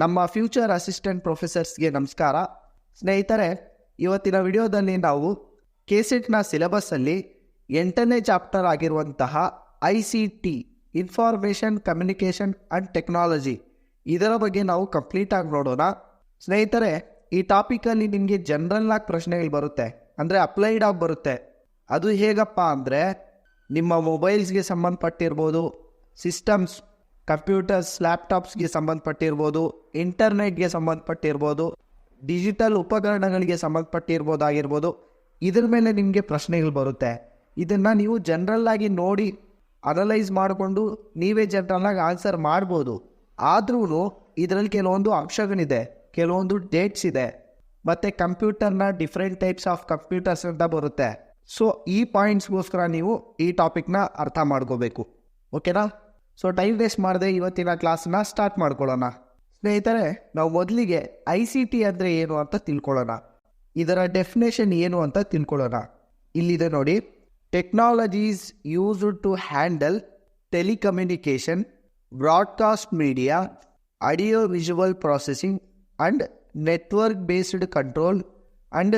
ನಮ್ಮ future assistant ಪ್ರೊಫೆಸರ್ಸ್ಗೆ ನಮಸ್ಕಾರ. ಸ್ನೇಹಿತರೆ, ಇವತ್ತಿನ ವಿಡಿಯೋದಲ್ಲಿ ನಾವು ಕೆಸೆಟ್ನ ಸಿಲೆಬಸ್ಸಲ್ಲಿ ಎಂಟನೇ ಚಾಪ್ಟರ್ ಆಗಿರುವಂತಹ I C T information communication and technology ಇದರ ಬಗ್ಗೆ ನಾವು ಕಂಪ್ಲೀಟಾಗಿ ನೋಡೋಣ. ಸ್ನೇಹಿತರೆ, ಈ ಟಾಪಿಕಲ್ಲಿ ನಿಮಗೆ ಜನರಲ್ ಆಗಿ ಪ್ರಶ್ನೆಗಳು ಬರುತ್ತೆ. ಅಂದರೆ ಅಪ್ಲೈಡ್ ಆಗಿ ಬರುತ್ತೆ. ಅದು ಹೇಗಪ್ಪ ಅಂದರೆ ನಿಮ್ಮ ಮೊಬೈಲ್ಸ್ಗೆ ಸಂಬಂಧಪಟ್ಟಿರ್ಬೋದು ಸಿಸ್ಟಮ್ಸ್ ಕಂಪ್ಯೂಟರ್ಸ್, ಲ್ಯಾಪ್ಟಾಪ್ಸ್ಗೆ ಸಂಬಂಧಪಟ್ಟಿರ್ಬೋದು, ಇಂಟರ್ನೆಟ್ಗೆ ಸಂಬಂಧಪಟ್ಟಿರ್ಬೋದು, ಡಿಜಿಟಲ್ ಉಪಕರಣಗಳಿಗೆ ಸಂಬಂಧಪಟ್ಟಿರ್ಬೋದಾಗಿರ್ಬೋದು, ಇದ್ರ ಮೇಲೆ ನಿಮಗೆ ಪ್ರಶ್ನೆಗಳು ಬರುತ್ತೆ. ಇದನ್ನು ನೀವು ಜನ್ರಲ್ಲಾಗಿ ನೋಡಿ ಅನಲೈಸ್ ಮಾಡಿಕೊಂಡು ನೀವೇ ಜನರಲ್ಲಾಗಿ ಆನ್ಸರ್ ಮಾಡ್ಬೋದು. ಆದ್ರೂ ಇದರಲ್ಲಿ ಕೆಲವೊಂದು ಅಂಶಗಳಿದೆ ಕೆಲವೊಂದು ಡೇಟ್ಸ್ ಇದೆ, ಮತ್ತು ಕಂಪ್ಯೂಟರ್ನ ಡಿಫ್ರೆಂಟ್ ಟೈಪ್ಸ್ ಆಫ್ ಕಂಪ್ಯೂಟರ್ಸ್ ಅಂತ ಬರುತ್ತೆ. ಸೊ ಈ ಪಾಯಿಂಟ್ಸ್ಗೋಸ್ಕರ ನೀವು ಈ ಟಾಪಿಕ್ನ ಅರ್ಥ ಮಾಡ್ಕೋಬೇಕು. ಓಕೆನಾ ಸೊ ಟೈಮ್ ವೇಸ್ಟ್ ಮಾಡದೆ ಇವತ್ತಿನ ಕ್ಲಾಸನ್ನ ಸ್ಟಾರ್ಟ್ ಮಾಡ್ಕೊಳ್ಳೋಣ. ಸ್ನೇಹಿತರೆ, ನಾವು ಮೊದಲಿಗೆ ಐ ಸಿ ಟಿ ಅಂದರೆ ಏನು ಅಂತ ತಿಳ್ಕೊಳ್ಳೋಣ. ಇದರ ಡೆಫಿನೇಷನ್ ಏನು ಅಂತ ತಿಳ್ಕೊಳ್ಳೋಣ. ಇಲ್ಲಿದೆ ನೋಡಿ. Technologies used to handle telecommunication broadcast media audio visual processing and network based control and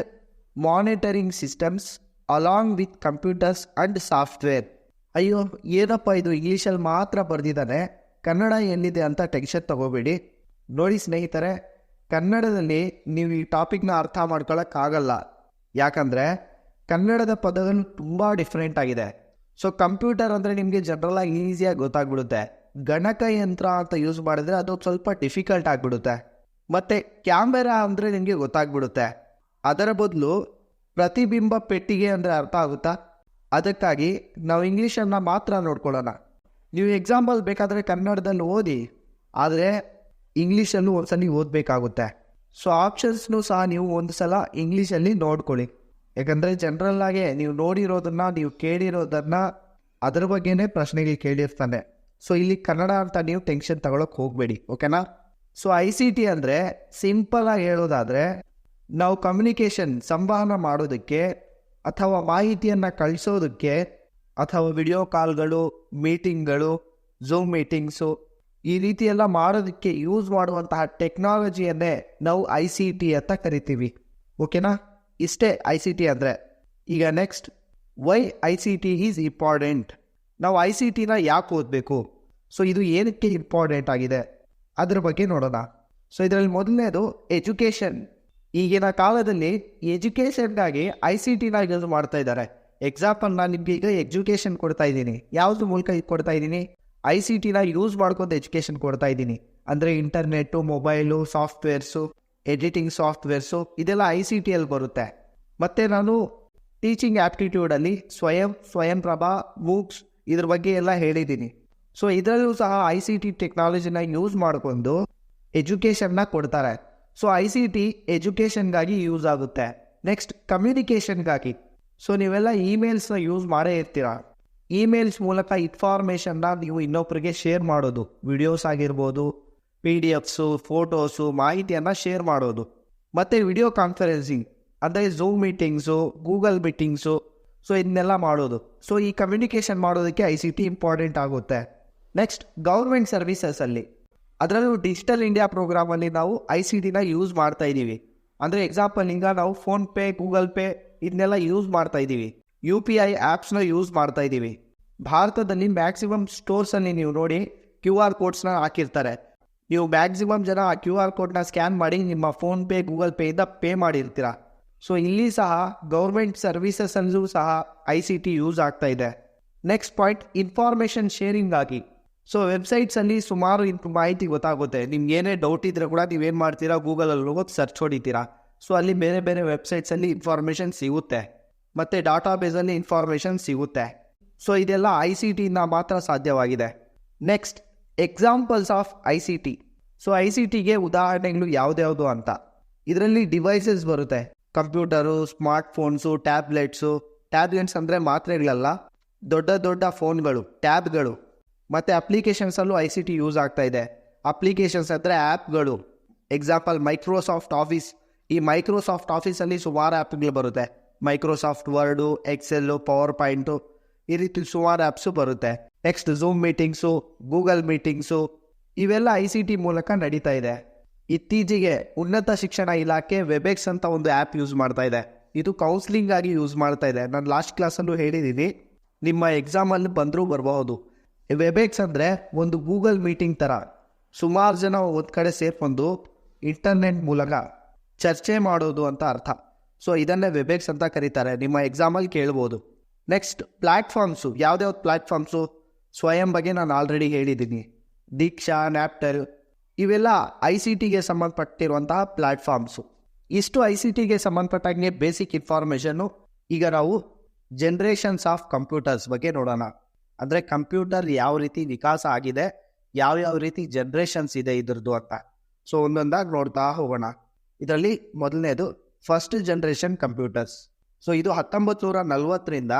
monitoring systems along with computers and software ಅಯ್ಯೋ, ಏನಪ್ಪ ಇದು ಇಂಗ್ಲೀಷಲ್ಲಿ ಮಾತ್ರ ಬರೆದಿದ್ದಾನೆ? ಕನ್ನಡ ಎಲ್ಲಿದೆ ಅಂತ ಟೆನ್ಷನ್ ತಗೋಬೇಡಿ. ನೋಡಿ ಸ್ನೇಹಿತರೆ, ಕನ್ನಡದಲ್ಲಿ ನೀವು ಈ ಟಾಪಿಕ್ನ ಅರ್ಥ ಮಾಡ್ಕೊಳ್ಳೋಕ್ಕಾಗಲ್ಲ ಯಾಕಂದರೆ, ಕನ್ನಡದ ಪದಗಳು ತುಂಬ ಡಿಫ್ರೆಂಟ್ ಆಗಿದೆ. ಸೊ ಕಂಪ್ಯೂಟರ್ ಅಂದರೆ ನಿಮಗೆ ಜನರಲ್ ಆಗಿ ಈಸಿಯಾಗಿ ಗೊತ್ತಾಗ್ಬಿಡುತ್ತೆ. ಗಣಕಯಂತ್ರ ಅಂತ ಯೂಸ್ ಮಾಡಿದ್ರೆ ಅದು ಸ್ವಲ್ಪ ಡಿಫಿಕಲ್ಟ್ ಆಗಿಬಿಡುತ್ತೆ. ಮತ್ತು ಕ್ಯಾಮೆರಾ ಅಂದರೆ ನಿಮಗೆ ಗೊತ್ತಾಗ್ಬಿಡುತ್ತೆ. ಅದರ ಬದಲು ಪ್ರತಿಬಿಂಬ ಪೆಟ್ಟಿಗೆ ಅಂದರೆ ಅರ್ಥ ಆಗುತ್ತಾ? ಅದಕ್ಕಾಗಿ ನಾವು ಇಂಗ್ಲೀಷನ್ನು ಮಾತ್ರ ನೋಡ್ಕೊಳ್ಳೋಣ. ನೀವು ಎಕ್ಸಾಂಪಲ್ ಬೇಕಾದರೆ ಕನ್ನಡದಲ್ಲಿ ಓದಿ, ಆದರೆ ಇಂಗ್ಲೀಷಲ್ಲೂ ಒಂದು ಸಲ ಓದಬೇಕಾಗುತ್ತೆ. ಸೊ ಆಪ್ಷನ್ಸ್ನು ಸಹ ನೀವು ಒಂದು ಸಲ ಇಂಗ್ಲೀಷಲ್ಲಿ ನೋಡ್ಕೊಳ್ಳಿ. ಯಾಕಂದರೆ ಜನ್ರಲ್ಲಾಗೆ ನೀವು ನೋಡಿರೋದನ್ನು, ನೀವು ಕೇಳಿರೋದನ್ನು ಅದರ ಬಗ್ಗೆನೇ ಪ್ರಶ್ನೆಗಳು ಕೇಳಿರ್ತಾನೆ. ಸೊ ಇಲ್ಲಿ ಕನ್ನಡ ಅಂತ ನೀವು ಟೆನ್ಷನ್ ತಗೊಳಕ್ಕೆ ಹೋಗಬೇಡಿ ಓಕೆನಾ ಸೊ ಐ ಸಿ ಟಿ ಅಂದರೆ ಸಿಂಪಲ್ ಆಗಿ ಹೇಳೋದಾದರೆ, ನಾವು ಕಮ್ಯುನಿಕೇಷನ್ ಸಂವಹನ ಮಾಡೋದಕ್ಕೆ ಅಥವಾ ಮಾಹಿತಿಯನ್ನು ಕಳಿಸೋದಕ್ಕೆ ಅಥವಾ ವಿಡಿಯೋ ಕಾಲ್ಗಳು ಮೀಟಿಂಗ್ಗಳು ಝೂಮ್ ಮೀಟಿಂಗ್ಸು ಈ ರೀತಿ ಎಲ್ಲ ಮಾಡೋದಕ್ಕೆ ಯೂಸ್ ಮಾಡುವಂತಹ ಟೆಕ್ನಾಲಜಿಯನ್ನೇ ನಾವು ಐ ಸಿ ಟಿ ಅಂತ ಕರಿತೀವಿ. ಓಕೆನಾ ಇಷ್ಟೇ ಐ ಸಿ ಟಿ ಅಂದರೆ. ಈಗ next why I C T is important ನಾವು ಐ ಸಿ ಟಿನ ಯಾಕೆ ಓದಬೇಕು? ಸೊ ಇದು ಏನಕ್ಕೆ ಇಂಪಾರ್ಟೆಂಟ್ ಆಗಿದೆ? ಅದ್ರ ಬಗ್ಗೆ ನೋಡೋಣ. ಸೊ ಇದರಲ್ಲಿ ಮೊದಲನೇದು ಎಜುಕೇಷನ್ ಈಗಿನ ಕಾಲದಲ್ಲಿ ಎಜುಕೇಷನ್ಗಾಗಿ ಐ ಸಿ ಟಿನ ಯೂಸ್ ಮಾಡ್ತಾ ಇದ್ದಾರೆ. ಎಕ್ಸಾಂಪಲ್ ನಾನು ನಿಮಗೆ ಈಗ ಎಜುಕೇಷನ್ ಕೊಡ್ತಾ ಇದ್ದೀನಿ. ಯಾವ್ದು ಮೂಲಕ ಕೊಡ್ತಾ ಇದ್ದೀನಿ? ಐ ಸಿ ಟಿನ ಯೂಸ್ ಮಾಡ್ಕೊಂಡು ಎಜುಕೇಷನ್ ಕೊಡ್ತಾ ಇದ್ದೀನಿ. ಅಂದರೆ internet mobile softwares editing softwares ಇದೆಲ್ಲ ಐ ಸಿ ಟಿಯಲ್ಲಿ ಬರುತ್ತೆ. ಮತ್ತು ನಾನು ಟೀಚಿಂಗ್ ಆ್ಯಪ್ಟಿಟ್ಯೂಡಲ್ಲಿ ಸ್ವಯಂ ಸ್ವಯಂ ಪ್ರಭಾ ಬುಕ್ಸ್ ಇದ್ರ ಬಗ್ಗೆ ಎಲ್ಲ ಹೇಳಿದ್ದೀನಿ. ಸೊ ಇದರಲ್ಲೂ ಸಹ ಐ ಸಿ ಟಿ ಟೆಕ್ನಾಲಜಿನ ಯೂಸ್ ಮಾಡಿಕೊಂಡು ಎಜುಕೇಷನ್ನ ಕೊಡ್ತಾರೆ. ಸೊ ಐ ಸಿ ಟಿ ಎಜುಕೇಷನ್ಗಾಗಿ ಯೂಸ್ ಆಗುತ್ತೆ. ನೆಕ್ಸ್ಟ್ ಕಮ್ಯುನಿಕೇಷನ್ಗಾಗಿ ಸೊ ನೀವೆಲ್ಲ ಇಮೇಲ್ಸ್ನ ಯೂಸ್ ಮಾಡೇ ಇರ್ತೀರ? ಇಮೇಲ್ಸ್ ಮೂಲಕ ಇನ್ಫಾರ್ಮೇಷನ್ನ ನೀವು ಇನ್ನೊಬ್ಬರಿಗೆ ಶೇರ್ ಮಾಡೋದು. ವಿಡಿಯೋಸ್ ಆಗಿರ್ಬೋದು ಪಿ ಡಿ ಎಫ್ಸು ಫೋಟೋಸು ಮಾಹಿತಿಯನ್ನು ಶೇರ್ ಮಾಡೋದು. ಮತ್ತು ವಿಡಿಯೋ ಕಾನ್ಫರೆನ್ಸಿಂಗ್ ಅಂದರೆ Zoom meetings Google meetings so ಇದನ್ನೆಲ್ಲ ಮಾಡೋದು. ಸೊ ಈ ಕಮ್ಯುನಿಕೇಷನ್ ಮಾಡೋದಕ್ಕೆ ಐ ಸಿ ಟಿ ಇಂಪಾರ್ಟೆಂಟ್ ಆಗುತ್ತೆ. ನೆಕ್ಸ್ಟ್ ಗೌರ್ಮೆಂಟ್ ಸರ್ವಿಸಸಲ್ಲಿ ಅದರಲ್ಲೂ ಡಿಜಿಟಲ್ ಇಂಡಿಯಾ ಪ್ರೋಗ್ರಾಮಲ್ಲಿ ನಾವು ಐ ಸಿ ಡಿನ ಯೂಸ್ ಮಾಡ್ತಾ ಇದ್ದೀವಿ. ಅಂದರೆ ಎಕ್ಸಾಂಪಲ್ ಈಗ ನಾವು ಫೋನ್ಪೇ ಗೂಗಲ್ ಪೇ ಇದನ್ನೆಲ್ಲ ಯೂಸ್ ಮಾಡ್ತಾ ಇದ್ದೀವಿ. ಯು ಪಿ ಐ ಆ್ಯಪ್ಸ್ನ ಯೂಸ್ ಮಾಡ್ತಾ ಇದ್ದೀವಿ. ಭಾರತದಲ್ಲಿ ಮ್ಯಾಕ್ಸಿಮಮ್ ಸ್ಟೋರ್ಸಲ್ಲಿ ನೀವು ನೋಡಿ ಕ್ಯೂ ಆರ್ ಕೋಡ್ಸ್ನ ಹಾಕಿರ್ತಾರೆ. ನೀವು ಮ್ಯಾಕ್ಸಿಮಮ್ ಜನ ಆ ಕ್ಯೂ ಆರ್ ಕೋಡ್ನ ಸ್ಕ್ಯಾನ್ ಮಾಡಿ ನಿಮ್ಮ ಫೋನ್ಪೇ ಗೂಗಲ್ ಪೇಯಿಂದ ಪೇ ಮಾಡಿರ್ತೀರ. ಸೊ ಇಲ್ಲಿ ಸಹ ಗೌರ್ಮೆಂಟ್ ಸರ್ವಿಸಸಲ್ಲೂ ಸಹ ಐ ಸಿ ಟಿ ಯೂಸ್ ಆಗ್ತಾ ಇದೆ. ನೆಕ್ಸ್ಟ್ ಪಾಯಿಂಟ್ ಇನ್ಫಾರ್ಮೇಷನ್ ಶೇರಿಂಗ್ ಆಗಿ. ಸೊ ವೆಬ್ಸೈಟ್ಸಲ್ಲಿ ಸುಮಾರು ಇಂಥ ಮಾಹಿತಿ ಗೊತ್ತಾಗುತ್ತೆ. ನಿಮ್ಗೆ ಏನೇ ಡೌಟ್ ಇದ್ರೆ ಕೂಡ ನೀವೇನು ಮಾಡ್ತೀರಾ? ಗೂಗಲಲ್ಲಿ ಹೋಗೋದು ಸರ್ಚ್ ಹೊಡಿತೀರಾ. ಸೊ ಅಲ್ಲಿ ಬೇರೆ ಬೇರೆ ವೆಬ್ಸೈಟ್ಸಲ್ಲಿ ಇನ್ಫಾರ್ಮೇಷನ್ ಸಿಗುತ್ತೆ. ಮತ್ತು ಡಾಟಾಬೇಸಲ್ಲಿ ಇನ್ಫಾರ್ಮೇಷನ್ ಸಿಗುತ್ತೆ. ಸೊ ಇದೆಲ್ಲ ಐ ಸಿ ಟಿಯಿಂದ ಮಾತ್ರ ಸಾಧ್ಯವಾಗಿದೆ. Next examples of I C T so I C ಟಿಗೆ ಉದಾಹರಣೆಗಳು ಯಾವ್ದ್ಯಾವುದು ಅಂತ. ಇದರಲ್ಲಿ ಡಿವೈಸಸ್ ಬರುತ್ತೆ. Computer smart phones tablets tablets ಅಂದರೆ ಮಾತ್ರೆಗಳಲ್ಲ. ದೊಡ್ಡ ದೊಡ್ಡ ಫೋನ್ಗಳು ಟ್ಯಾಬ್ಗಳು ಮತ್ತು ಅಪ್ಲಿಕೇಶನ್ಸಲ್ಲೂ ಐ ಸಿ ಟಿ ಯೂಸ್ ಆಗ್ತಾ ಇದೆ. ಅಪ್ಲಿಕೇಶನ್ಸ್ ಅಂದರೆ ಆ್ಯಪ್ಗಳು ಎಕ್ಸಾಂಪಲ್ ಮೈಕ್ರೋಸಾಫ್ಟ್ ಆಫೀಸ್ ಈ ಮೈಕ್ರೋಸಾಫ್ಟ್ ಆಫೀಸಲ್ಲಿ ಸುಮಾರು ಆ್ಯಪ್ಗಳು ಬರುತ್ತೆ. Microsoft word excel power point ಈ ರೀತಿ ಸುಮಾರು ಆ್ಯಪ್ಸು ಬರುತ್ತೆ. Next zoom meetings Google meetings ಇವೆಲ್ಲ ಐ ಸಿ ಟಿ ಮೂಲಕ ನಡೀತಾ ಇದೆ. ಇತ್ತೀಚೆಗೆ ಉನ್ನತ ಶಿಕ್ಷಣ ಇಲಾಖೆ ವೆಬೆಕ್ಸ್ ಅಂತ ಒಂದು ಆ್ಯಪ್ ಯೂಸ್ ಮಾಡ್ತಾ ಇದೆ. ಇದು ಕೌನ್ಸ್ಲಿಂಗ್ ಆಗಿ ಯೂಸ್ ಮಾಡ್ತಾ ಇದೆ. ನಾನು ಲಾಸ್ಟ್ ಕ್ಲಾಸಲ್ಲೂ ಹೇಳಿದ್ದೀನಿ ನಿಮ್ಮ ಎಕ್ಸಾಮಲ್ಲಿ ಬಂದರೂ ಬರಬಹುದು. ವೆಬೆಕ್ಸ್ ಅಂದರೆ ಒಂದು ಗೂಗಲ್ ಮೀಟಿಂಗ್ ಥರ ಸುಮಾರು ಜನ ಒಂದು ಕಡೆ ಸೇರ್ಕೊಂಡು ಇಂಟರ್ನೆಟ್ ಮೂಲಕ ಚರ್ಚೆ ಮಾಡೋದು ಅಂತ ಅರ್ಥ. ಸೊ ಇದನ್ನೇ ವೆಬೆಕ್ಸ್ ಅಂತ ಕರೀತಾರೆ. ನಿಮ್ಮ ಎಕ್ಸಾಮಲ್ಲಿ ಕೇಳ್ಬೋದು. ನೆಕ್ಸ್ಟ್ ಪ್ಲ್ಯಾಟ್ಫಾರ್ಮ್ಸು ಯಾವ್ದ್ಯಾವ್ದು ಪ್ಲ್ಯಾಟ್ಫಾರ್ಮ್ಸು ಸ್ವಯಂ ಬಗ್ಗೆ ನಾನು ಆಲ್ರೆಡಿ ಹೇಳಿದ್ದೀನಿ. ದೀಕ್ಷಾ ನ್ಯಾಪ್ಟರ್ ಇವೆಲ್ಲ ಐ ಸಿ ಟಿಗೆ ಸಂಬಂಧಪಟ್ಟಿರುವಂತಹ ಪ್ಲ್ಯಾಟ್ಫಾರ್ಮ್ಸು ಇಷ್ಟು ಐ ಸಿ ಟಿಗೆ ಸಂಬಂಧಪಟ್ಟಂಗೆ ಬೇಸಿಕ್ ಇನ್ಫಾರ್ಮೇಷನ್ನು ಈಗ ನಾವು ಜನ್ರೇಷನ್ಸ್ ಆಫ್ ಕಂಪ್ಯೂಟರ್ಸ್ ಬಗ್ಗೆ ನೋಡೋಣ. ಅಂದರೆ ಕಂಪ್ಯೂಟರ್ ಯಾವ ರೀತಿ ವಿಕಾಸ ಆಗಿದೆ, ಯಾವ ಯಾವ ರೀತಿ ಜನ್ರೇಷನ್ಸ್ ಇದೆ ಇದ್ರದ್ದು ಅಂತ. ಸೊ ಒಂದೊಂದಾಗಿ ನೋಡ್ತಾ ಹೋಗೋಣ. ಇದರಲ್ಲಿ ಮೊದಲನೇದು ಫಸ್ಟ್ ಜನ್ರೇಷನ್ ಕಂಪ್ಯೂಟರ್ಸ್ ಸೊ ಇದು ಹತ್ತೊಂಬತ್ತು ನೂರ ನಲ್ವತ್ತರಿಂದ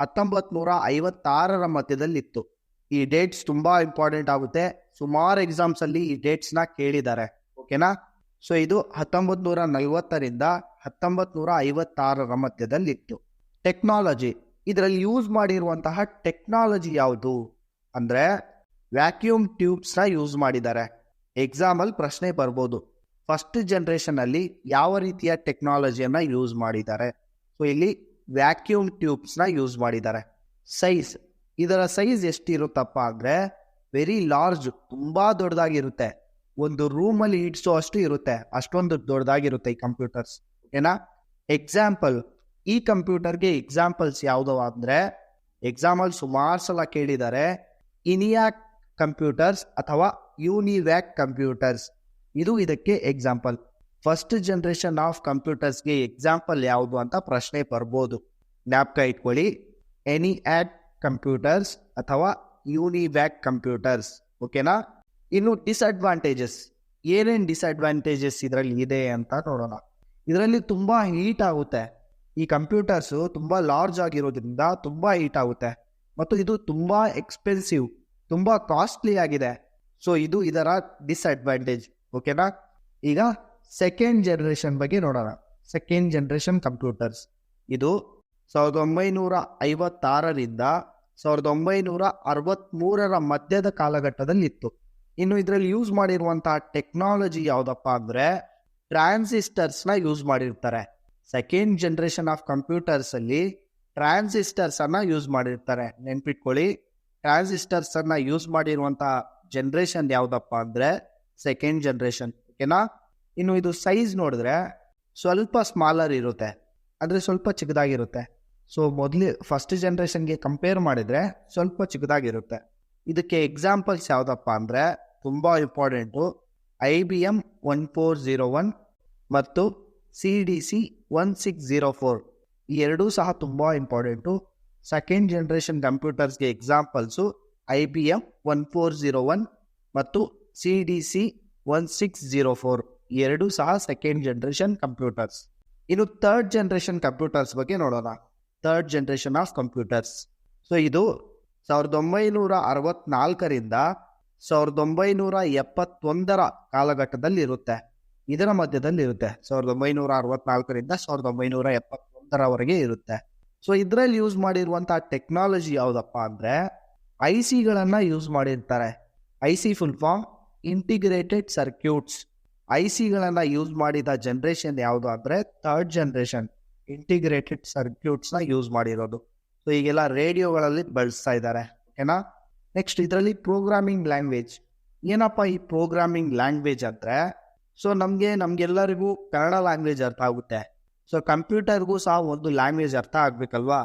ಹತ್ತೊಂಬತ್ತು ನೂರ ಐವತ್ತಾರರ ಮಧ್ಯದಲ್ಲಿತ್ತು. ಈ ಡೇಟ್ಸ್ ತುಂಬ ಇಂಪಾರ್ಟೆಂಟ್ ಆಗುತ್ತೆ. ಸುಮಾರು ಎಕ್ಸಾಮ್ಸಲ್ಲಿ ಈ ಡೇಟ್ಸ್ನ ಕೇಳಿದ್ದಾರೆ. ಓಕೆನಾ ಸೊ ಇದು ಹತ್ತೊಂಬತ್ತು ನೂರ ನಲ್ವತ್ತರಿಂದ ಹತ್ತೊಂಬತ್ತು ನೂರ ಐವತ್ತಾರರ ಮಧ್ಯದಲ್ಲಿತ್ತು. ಟೆಕ್ನಾಲಜಿ ಇದರಲ್ಲಿ ಯೂಸ್ ಮಾಡಿರುವಂತಹ ಟೆಕ್ನಾಲಜಿ ಯಾವುದು? ಅಂದರೆ ವ್ಯಾಕ್ಯೂಮ್ ಟ್ಯೂಬ್ಸ್ನ ಯೂಸ್ ಮಾಡಿದ್ದಾರೆ. ಎಕ್ಸಾಮಲ್ ಪ್ರಶ್ನೆ ಬರ್ಬೋದು. ಫಸ್ಟ್ ಜನ್ರೇಷನಲ್ಲಿ ಯಾವ ರೀತಿಯ ಟೆಕ್ನಾಲಜಿಯನ್ನು ಯೂಸ್ ಮಾಡಿದ್ದಾರೆ? ಸೊ ಇಲ್ಲಿ ವ್ಯಾಕ್ಯೂಮ್ ಟ್ಯೂಬ್ಸ್ನ ಯೂಸ್ ಮಾಡಿದ್ದಾರೆ. ಸೈಜ್ ಇದರ ಸೈಜ್ ಎಷ್ಟಿರುತ್ತಪ್ಪ ಅಂದರೆ ವೆರಿ ಲಾರ್ಜ್ ತುಂಬ ದೊಡ್ಡದಾಗಿರುತ್ತೆ. ಒಂದು ರೂಮಲ್ಲಿ ಇಡ್ಸೋ ಅಷ್ಟು ಇರುತ್ತೆ. ಅಷ್ಟೊಂದು ದೊಡ್ಡದಾಗಿರುತ್ತೆ ಈ ಕಂಪ್ಯೂಟರ್ಸ್ ಓಕೆನಾ ಎಕ್ಸಾಂಪಲ್ ಈ ಕಂಪ್ಯೂಟರ್ಗೆ ಎಕ್ಸಾಂಪಲ್ಸ್ ಯಾವುದವ ಅಂದರೆ ಎಕ್ಸಾಂಪಲ್ ಸುಮಾರು ಸಲ ಕೇಳಿದ್ದಾರೆ ಇನಿಯಾಕ್ ಕಂಪ್ಯೂಟರ್ಸ್ ಅಥವಾ ಯೂನಿವ್ಯಾಕ್ ಕಂಪ್ಯೂಟರ್ಸ್. ಇದು ಇದಕ್ಕೆ ಎಕ್ಸಾಂಪಲ್ ಫಸ್ಟ್ ಜನ್ರೇಷನ್ ಆಫ್ ಕಂಪ್ಯೂಟರ್ಸ್ಗೆ ಎಕ್ಸಾಂಪಲ್ ಯಾವುದು ಅಂತ ಪ್ರಶ್ನೆ ಬರ್ಬೋದು. ಜ್ಞಾಪಕ ಇಟ್ಕೊಳ್ಳಿ. ಎನಿ ಆಕ್ ಕಂಪ್ಯೂಟರ್ಸ್ ಅಥವಾ ಯೂನಿವ್ಯಾಕ್ ಕಂಪ್ಯೂಟರ್ಸ್. ಓಕೆನಾ? ಇನ್ನು ಡಿಸ್ಅಡ್ವಾಂಟೇಜಸ್ ಏನೇನು ಡಿಸ್ಅಡ್ವಾಂಟೇಜಸ್ ಇದರಲ್ಲಿ ಇದೆ ಅಂತ ನೋಡೋಣ. ಇದರಲ್ಲಿ ತುಂಬ ಹೀಟ್ ಆಗುತ್ತೆ. ಈ ಕಂಪ್ಯೂಟರ್ಸು ತುಂಬ ಲಾರ್ಜ್ ಆಗಿರೋದ್ರಿಂದ ತುಂಬ ಹೀಟ್ ಆಗುತ್ತೆ. ಮತ್ತು ಇದು ತುಂಬ ಎಕ್ಸ್ಪೆನ್ಸಿವ್, ತುಂಬ ಕಾಸ್ಟ್ಲಿ ಆಗಿದೆ. ಸೊ, ಇದು ಇದರ ಡಿಸ್ಅಡ್ವಾಂಟೇಜ್, ಓಕೆನಾ? ಈಗ ಸೆಕೆಂಡ್ ಜನ್ರೇಷನ್ ಬಗ್ಗೆ ನೋಡೋಣ. Second generation computers. ಇದು ಸಾವಿರದ ಒಂಬೈನೂರ ಐವತ್ತಾರರಿಂದ ಸಾವಿರದ ಒಂಬೈನೂರ ಅರವತ್ತ್ಮೂರರ ಮಧ್ಯದ ಕಾಲಘಟ್ಟದಲ್ಲಿ ಇತ್ತು ಇನ್ನು ಇದರಲ್ಲಿ ಯೂಸ್ ಮಾಡಿರುವಂತಹ ಟೆಕ್ನಾಲಜಿ ಯಾವುದಪ್ಪ ಅಂದರೆ ಟ್ರಾನ್ಸಿಸ್ಟರ್ಸ್ನ ಯೂಸ್ ಮಾಡಿರ್ತಾರೆ. ಸೆಕೆಂಡ್ ಜನ್ರೇಷನ್ ಆಫ್ ಕಂಪ್ಯೂಟರ್ಸ್ ಅಲ್ಲಿ ಟ್ರಾನ್ಸಿಸ್ಟರ್ಸ್ ಅನ್ನ ಯೂಸ್ ಮಾಡಿರ್ತಾರೆ. ನೆನ್ಪಿಟ್ಕೊಳ್ಳಿ ಟ್ರಾನ್ಸಿಸ್ಟರ್ಸ್ ಅನ್ನ ಯೂಸ್ ಮಾಡಿರುವಂತಹ ಜನ್ರೇಷನ್ ಯಾವ್ದಪ್ಪ ಅಂದ್ರೆ ಸೆಕೆಂಡ್ ಜನ್ರೇಷನ್ ಓಕೆನಾ ಇನ್ನು ಇದು ಸೈಜ್ ನೋಡಿದ್ರೆ ಸ್ವಲ್ಪ ಸ್ಮಾಲರ್ ಇರುತ್ತೆ ಅಂದ್ರೆ ಸ್ವಲ್ಪ ಚಿಕ್ಕದಾಗಿರುತ್ತೆ. ಸೊ ಮೊದಲು ಫಸ್ಟ್ ಜನ್ರೇಷನ್ಗೆ ಕಂಪೇರ್ ಮಾಡಿದ್ರೆ ಸ್ವಲ್ಪ ಚಿಕ್ಕದಾಗಿರುತ್ತೆ. ಇದಕ್ಕೆ ಎಕ್ಸಾಂಪಲ್ಸ್ ಯಾವುದಪ್ಪ ಅಂದರೆ ತುಂಬ important I B M one four zero one ಮತ್ತು C D C one six zero four ಈ ಎರಡೂ ಸಹ ತುಂಬ important second generation ಕಂಪ್ಯೂಟರ್ಸ್ಗೆ examples I B M one four zero one ಮತ್ತು C D C one six zero four ಎರಡೂ ಸಹ second generation computers ಇನ್ನು third generation computers ಬಗ್ಗೆ ನೋಡೋಣ. Third generation of computers so ಇದು ಸಾವಿರದ ಒಂಬೈನೂರ ಅರವತ್ನಾಲ್ಕರಿಂದ ಸಾವಿರದ ಒಂಬೈನೂರ ಎಪ್ಪತ್ತೊಂದರ ಕಾಲಘಟ್ಟದಲ್ಲಿ ಇರುತ್ತೆ ಇದರ ಮಧ್ಯದಲ್ಲಿ ಇರುತ್ತೆ ಸಾವಿರದ ಒಂಬೈನೂರ ಅರವತ್ನಾಲ್ಕರಿಂದ ಸಾವಿರದ ಒಂಬೈನೂರ ಎಪ್ಪತ್ತೊಂದರವರೆಗೆ ಇರುತ್ತೆ. ಸೊ ಇದರಲ್ಲಿ ಯೂಸ್ ಮಾಡಿರುವಂತಹ ಟೆಕ್ನಾಲಜಿ ಯಾವುದಪ್ಪ ಅಂದ್ರೆ ಐ ಸಿಗಳನ್ನ ಯೂಸ್ ಮಾಡಿರ್ತಾರೆ. I C full form integrated circuits I ಸಿಗಳನ್ನ use ಮಾಡಿದ ಜನ್ರೇಷನ್ ಯಾವುದು ಅಂದ್ರೆ ಥರ್ಡ್ ಜನ್ರೇಷನ್ ಇಂಟಿಗ್ರೇಟೆಡ್ ಸರ್ಕ್ಯೂಟ್ಸ್ನ ಯೂಸ್ ಮಾಡಿರೋದು. ಸೊ ಈಗೆಲ್ಲ ರೇಡಿಯೋಗಳಲ್ಲಿ ಬಳಸ್ತಾ ಇದ್ದಾರೆ. ಏನಾ ನೆಕ್ಸ್ಟ್ ಇದರಲ್ಲಿ ಪ್ರೋಗ್ರಾಮಿಂಗ್ ಲ್ಯಾಂಗ್ವೇಜ್ ಏನಪ್ಪ ಈ ಪ್ರೋಗ್ರಾಮಿಂಗ್ ಲ್ಯಾಂಗ್ವೇಜ್ ಅಂದರೆ ಸೊ ನಮಗೆ, ನಮಗೆಲ್ಲರಿಗೂ ಕನ್ನಡ ಲ್ಯಾಂಗ್ವೇಜ್ ಅರ್ಥ ಆಗುತ್ತೆ. ಸೊ ಕಂಪ್ಯೂಟರ್ಗೂ ಸಹ ಒಂದು ಲ್ಯಾಂಗ್ವೇಜ್ ಅರ್ಥ ಆಗಬೇಕಲ್ವಾ?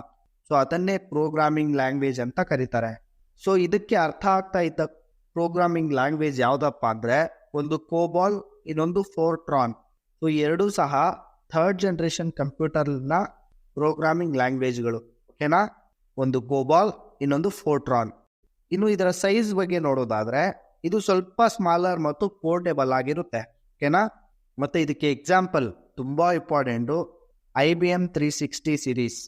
ಸೊ ಅದನ್ನೇ ಪ್ರೋಗ್ರಾಮಿಂಗ್ ಲ್ಯಾಂಗ್ವೇಜ್ ಅಂತ ಕರೀತಾರೆ. ಸೊ ಇದಕ್ಕೆ ಅರ್ಥ ಆಗ್ತಾ ಇದ್ದ ಪ್ರೋಗ್ರಾಮಿಂಗ್ ಲ್ಯಾಂಗ್ವೇಜ್ ಯಾವುದಪ್ಪ ಅಂದರೆ, ಒಂದು ಕೋಬಾಲ್ ಇನ್ನೊಂದು ಫೋರ್ಟ್ರಾನ್ ಸೊ ಎರಡೂ ಸಹ ಥರ್ಡ್ ಜನ್ರೇಷನ್ ಕಂಪ್ಯೂಟರ್ನ ಪ್ರೋಗ್ರಾಮಿಂಗ್ ಲ್ಯಾಂಗ್ವೇಜ್ಗಳು ಓಕೆನಾ? ಒಂದು ಕೋಬಾಲ್ ಇನ್ನೊಂದು ಫೋರ್ಟ್ರಾನ್ ಇನ್ನು ಇದರ ಸೈಜ್ ಬಗ್ಗೆ ನೋಡೋದಾದರೆ, ಇದು ಸ್ವಲ್ಪ ಸ್ಮಾಲರ್ ಮತ್ತು ಪೋರ್ಟೇಬಲ್ ಆಗಿರುತ್ತೆ. ಓಕೆನಾ? ಮತ್ತು ಇದಕ್ಕೆ ಎಕ್ಸಾಂಪಲ್ ತುಂಬ important I B M three sixty series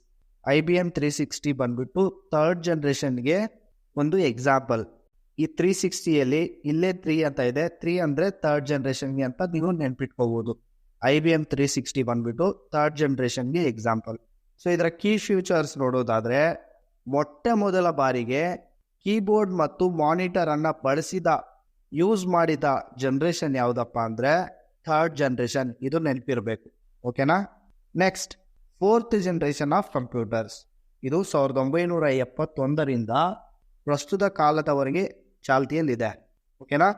I B M three sixty ಬಂದ್ಬಿಟ್ಟು ಥರ್ಡ್ ಜನ್ರೇಷನ್ಗೆ ಒಂದು ಎಕ್ಸಾಂಪಲ್ ಈ ತ್ರೀ ಸಿಕ್ಸ್ಟಿಯಲ್ಲಿ ಇಲ್ಲೇ ತ್ರೀ ಅಂತ ಇದೆ. ತ್ರೀ ಅಂದರೆ ಥರ್ಡ್ ಜನ್ರೇಷನ್ಗೆ ಅಂತ ನೀವು ನೆನ್ಪಿಟ್ಕೋಬೋದು. I B M three sixty ಬಂದ್ಬಿಟ್ಟು ಥರ್ಡ್ ಜನ್ರೇಷನ್ಗೆ ಎಕ್ಸಾಂಪಲ್ ಸೊ ಇದರ ಕೀ ಫ್ಯೂಚರ್ಸ್ ನೋಡೋದಾದರೆ ಮೊಟ್ಟ ಮೊದಲ ಬಾರಿಗೆ ಕೀಬೋರ್ಡ್ ಮತ್ತು ಮಾನಿಟರನ್ನು ಬಳಸಿದ ಯೂಸ್ ಮಾಡಿದ ಜನ್ರೇಷನ್ ಯಾವುದಪ್ಪ ಅಂದರೆ ಥರ್ಡ್ ಜನ್ರೇಷನ್ ಇದು ನೆನಪಿರಬೇಕು ಓಕೆನಾ next fourth generation of computers ಇದು ಸಾವಿರದ ಒಂಬೈನೂರ ಎಪ್ಪತ್ತೊಂದರಿಂದ ಪ್ರಸ್ತುತ ಕಾಲದವರೆಗೆ ಚಾಲ್ತಿಯಲ್ಲಿದೆ ಓಕೆನಾ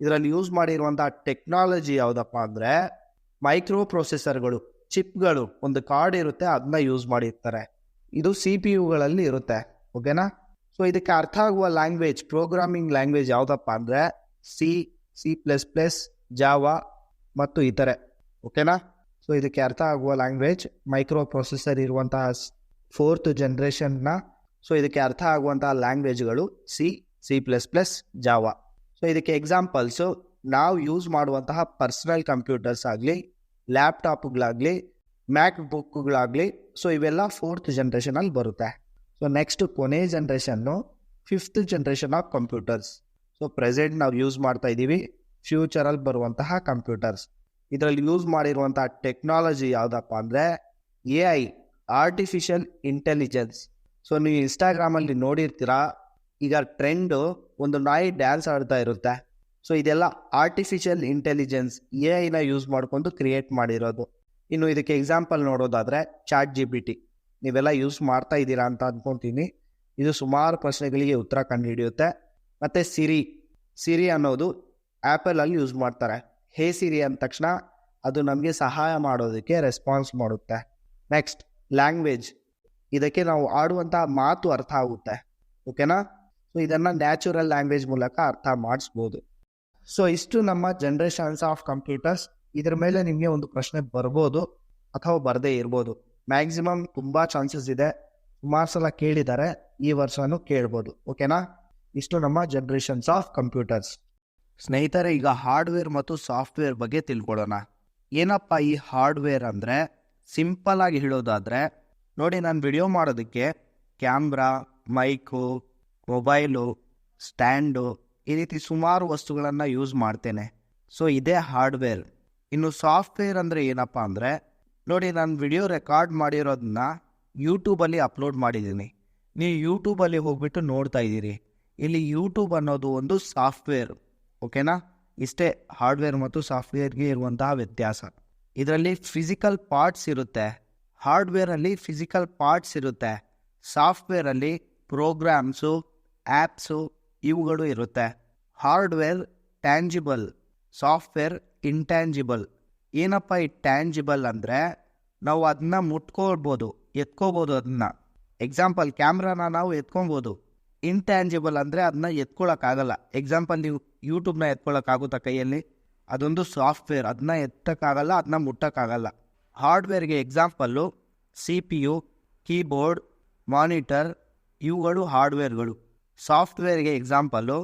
ಇದರಲ್ಲಿ ಯೂಸ್ ಮಾಡಿರುವಂಥ ಟೆಕ್ನಾಲಜಿ ಯಾವುದಪ್ಪ ಅಂದರೆ ಮೈಕ್ರೋ ಪ್ರೊಸೆಸರ್ಗಳು ಚಿಪ್ಗಳು ಒಂದು ಕಾರ್ಡ್ ಇರುತ್ತೆ ಅದನ್ನ ಯೂಸ್ ಮಾಡಿರ್ತಾರೆ. ಇದು ಸಿ ಪಿ ಯುಗಳಲ್ಲಿ ಇರುತ್ತೆ ಓಕೆನಾ ಸೊ ಇದಕ್ಕೆ ಅರ್ಥ ಆಗುವ ಲ್ಯಾಂಗ್ವೇಜ್ ಪ್ರೋಗ್ರಾಮಿಂಗ್ ಲ್ಯಾಂಗ್ವೇಜ್ ಯಾವುದಪ್ಪ ಅಂದರೆ C C plus plus Java ಮತ್ತು ಇತರೆ. ಓಕೆನಾ ಸೊ ಇದಕ್ಕೆ ಅರ್ಥ ಆಗುವ ಲ್ಯಾಂಗ್ವೇಜ್ ಮೈಕ್ರೋ ಪ್ರೊಸೆಸರ್ ಇರುವಂತಹ ಫೋರ್ತ್ ಜನ್ರೇಷನ್ನ ಸೊ ಇದಕ್ಕೆ ಅರ್ಥ ಆಗುವಂತಹ ಲ್ಯಾಂಗ್ವೇಜ್ಗಳು C C plus plus Java so ಇದಕ್ಕೆ ಎಕ್ಸಾಂಪಲ್ಸು ನಾವು ಯೂಸ್ ಮಾಡುವಂತಹ ಪರ್ಸನಲ್ ಕಂಪ್ಯೂಟರ್ಸ್ ಆಗಲಿ ಲ್ಯಾಪ್ಟಾಪ್ಗಳಾಗಲಿ ಮ್ಯಾಕ್ ಬುಕ್ಗಳಾಗಲಿ ಸೊ ಇವೆಲ್ಲ ಫೋರ್ತ್ ಜನ್ರೇಷನಲ್ಲಿ ಬರುತ್ತೆ. ಸೊ ನೆಕ್ಸ್ಟ್ ಕೊನೆ generation fifth generation of computers so present ನಾವು ಯೂಸ್ ಮಾಡ್ತಾ ಇದ್ದೀವಿ ಫ್ಯೂಚರಲ್ಲಿ ಬರುವಂತಹ ಕಂಪ್ಯೂಟರ್ಸ್ ಇದರಲ್ಲಿ ಯೂಸ್ ಮಾಡಿರುವಂತಹ ಟೆಕ್ನಾಲಜಿ ಯಾವುದಪ್ಪ ಅಂದರೆ A I artificial intelligence so ನೀವು ಇನ್ಸ್ಟಾಗ್ರಾಮಲ್ಲಿ ನೋಡಿರ್ತೀರಾ, ಈಗ ಟ್ರೆಂಡು ಒಂದು ನಾಯಿ ಡ್ಯಾನ್ಸ್ ಆಡ್ತಾ ಇರುತ್ತೆ. ಸೊ ಇದೆಲ್ಲ ಆರ್ಟಿಫಿಷಿಯಲ್ ಇಂಟೆಲಿಜೆನ್ಸ್ ಎ ಐನ ಯೂಸ್ ಮಾಡ್ಕೊಂಡು ಕ್ರಿಯೇಟ್ ಮಾಡಿರೋದು. ಇನ್ನು ಇದಕ್ಕೆ ಎಕ್ಸಾಂಪಲ್ ನೋಡೋದಾದರೆ ಚಾಟ್ ಜಿ ಬಿ ಟಿ ನೀವೆಲ್ಲ ಯೂಸ್ ಮಾಡ್ತಾ ಇದ್ದೀರಾ ಅಂತ ಅಂದ್ಕೊತೀನಿ ಇದು ಸುಮಾರು ಪ್ರಶ್ನೆಗಳಿಗೆ ಉತ್ತರ ಕಂಡುಹಿಡಿಯುತ್ತೆ ಮತ್ತು ಸಿರಿ ಸಿರಿ ಅನ್ನೋದು ಆ್ಯಪಲಲ್ಲಿ ಯೂಸ್ ಮಾಡ್ತಾರೆ. ಹೇ ಸಿರಿ ಅಂದ ತಕ್ಷಣ ಅದು ನಮಗೆ ಸಹಾಯ ಮಾಡೋದಕ್ಕೆ ರೆಸ್ಪಾನ್ಸ್ ಮಾಡುತ್ತೆ. ನೆಕ್ಸ್ಟ್ ಲ್ಯಾಂಗ್ವೇಜ್ ಇದಕ್ಕೆ ನಾವು ಆಡುವಂಥ ಮಾತು ಅರ್ಥ ಆಗುತ್ತೆ. ಓಕೆನಾ ಸೊ ಇದನ್ನು ನ್ಯಾಚುರಲ್ ಲ್ಯಾಂಗ್ವೇಜ್ ಮೂಲಕ ಅರ್ಥ ಮಾಡಿಸ್ಬೋದು. ಸೊ ಇಷ್ಟು ನಮ್ಮ ಜನ್ರೇಷನ್ಸ್ ಆಫ್ ಕಂಪ್ಯೂಟರ್ಸ್ ಇದರ ಮೇಲೆ ನಿಮಗೆ ಒಂದು ಪ್ರಶ್ನೆ ಬರ್ಬೋದು ಅಥವಾ ಬರದೇ ಇರ್ಬೋದು. ಮ್ಯಾಕ್ಸಿಮಮ್ ತುಂಬ ಚಾನ್ಸಸ್ ಇದೆ. ಸುಮಾರು ಸಲ ಕೇಳಿದ್ದಾರೆ. ಈ ವರ್ಷನೂ ಕೇಳ್ಬೋದು. ಓಕೆನಾ ಇಷ್ಟು ನಮ್ಮ ಜನ್ರೇಷನ್ಸ್ ಆಫ್ ಕಂಪ್ಯೂಟರ್ಸ್ ಸ್ನೇಹಿತರೆ, ಈಗ ಹಾರ್ಡ್ವೇರ್ ಮತ್ತು ಸಾಫ್ಟ್ವೇರ್ ಬಗ್ಗೆ ತಿಳ್ಕೊಳ್ಳೋಣ. ಏನಪ್ಪ ಈ ಹಾರ್ಡ್ವೇರ್ ಅಂದರೆ? ಸಿಂಪಲ್ ಆಗಿ ಹೇಳೋದಾದರೆ, ನೋಡಿ ನಾನು ವಿಡಿಯೋ ಮಾಡೋದಕ್ಕೆ ಕ್ಯಾಮ್ರಾ ಮೈಕು ಮೊಬೈಲು ಸ್ಟ್ಯಾಂಡು ಈ ರೀತಿ ಸುಮಾರು ವಸ್ತುಗಳನ್ನು ಯೂಸ್ ಮಾಡ್ತೇನೆ. ಸೊ ಇದೇ ಹಾರ್ಡ್ವೇರ್ ಇನ್ನು ಸಾಫ್ಟ್ವೇರ್ ಅಂದರೆ ಏನಪ್ಪ ಅಂದರೆ, ನೋಡಿ ನಾನು ವಿಡಿಯೋ ರೆಕಾರ್ಡ್ ಮಾಡಿರೋದನ್ನ ಯೂಟ್ಯೂಬಲ್ಲಿ ಅಪ್ಲೋಡ್ ಮಾಡಿದ್ದೀನಿ. ನೀವು ಯೂಟ್ಯೂಬಲ್ಲಿ ಹೋಗ್ಬಿಟ್ಟು ನೋಡ್ತಾ ಇದ್ದೀರಿ. ಇಲ್ಲಿ ಯೂಟ್ಯೂಬ್ ಅನ್ನೋದು ಒಂದು ಸಾಫ್ಟ್ವೇರ್ ಓಕೆನಾ ಇಷ್ಟೇ ಹಾರ್ಡ್ವೇರ್ ಮತ್ತು ಸಾಫ್ಟ್ವೇರ್ಗೆ ಇರುವಂತಹ ವ್ಯತ್ಯಾಸ. ಇದರಲ್ಲಿ ಫಿಸಿಕಲ್ ಪಾರ್ಟ್ಸ್ ಇರುತ್ತೆ. ಹಾರ್ಡ್ವೇರಲ್ಲಿ ಫಿಸಿಕಲ್ ಪಾರ್ಟ್ಸ್ ಇರುತ್ತೆ. ಸಾಫ್ಟ್ವೇರಲ್ಲಿ ಪ್ರೋಗ್ರಾಮ್ಸು ಆ್ಯಪ್ಸು ಇವುಗಳು ಇರುತ್ತೆ. ಹಾರ್ಡ್ವೇರ್ ಟ್ಯಾಂಜಿಬಲ್ ಸಾಫ್ಟ್ವೇರ್ ಇಂಟ್ಯಾಂಜಿಬಲ್ ಏನಪ್ಪ ಈ ಟ್ಯಾಂಜಿಬಲ್ ಅಂದರೆ? ನಾವು ಅದನ್ನ ಮುಟ್ಕೊಳ್ಬೋದು ಎತ್ಕೋಬೋದು ಅದನ್ನ. ಎಕ್ಸಾಂಪಲ್ ಕ್ಯಾಮ್ರಾನ ನಾವು ಎತ್ಕೊಬೋದು ಇಂಟ್ಯಾಂಜಿಬಲ್ ಅಂದರೆ ಅದನ್ನ ಎತ್ಕೊಳ್ಳೋಕ್ಕಾಗಲ್ಲ ಎಕ್ಸಾಂಪಲ್ ನೀವು ಯೂಟ್ಯೂಬ್ನ ಎತ್ಕೊಳ್ಳೋಕ್ಕಾಗುತ್ತಾ ಕೈಯಲ್ಲಿ? ಅದೊಂದು ಸಾಫ್ಟ್ವೇರ್ ಅದನ್ನ ಎತ್ತಕ್ಕಾಗಲ್ಲ ಅದನ್ನ ಮುಟ್ಟೋಕ್ಕಾಗಲ್ಲ. ಹಾರ್ಡ್ವೇರ್ಗೆ example C P U keyboard monitor ಇವುಗಳು ಹಾರ್ಡ್ವೇರ್ಗಳು ಸಾಫ್ಟ್ವೇರ್ಗೆ example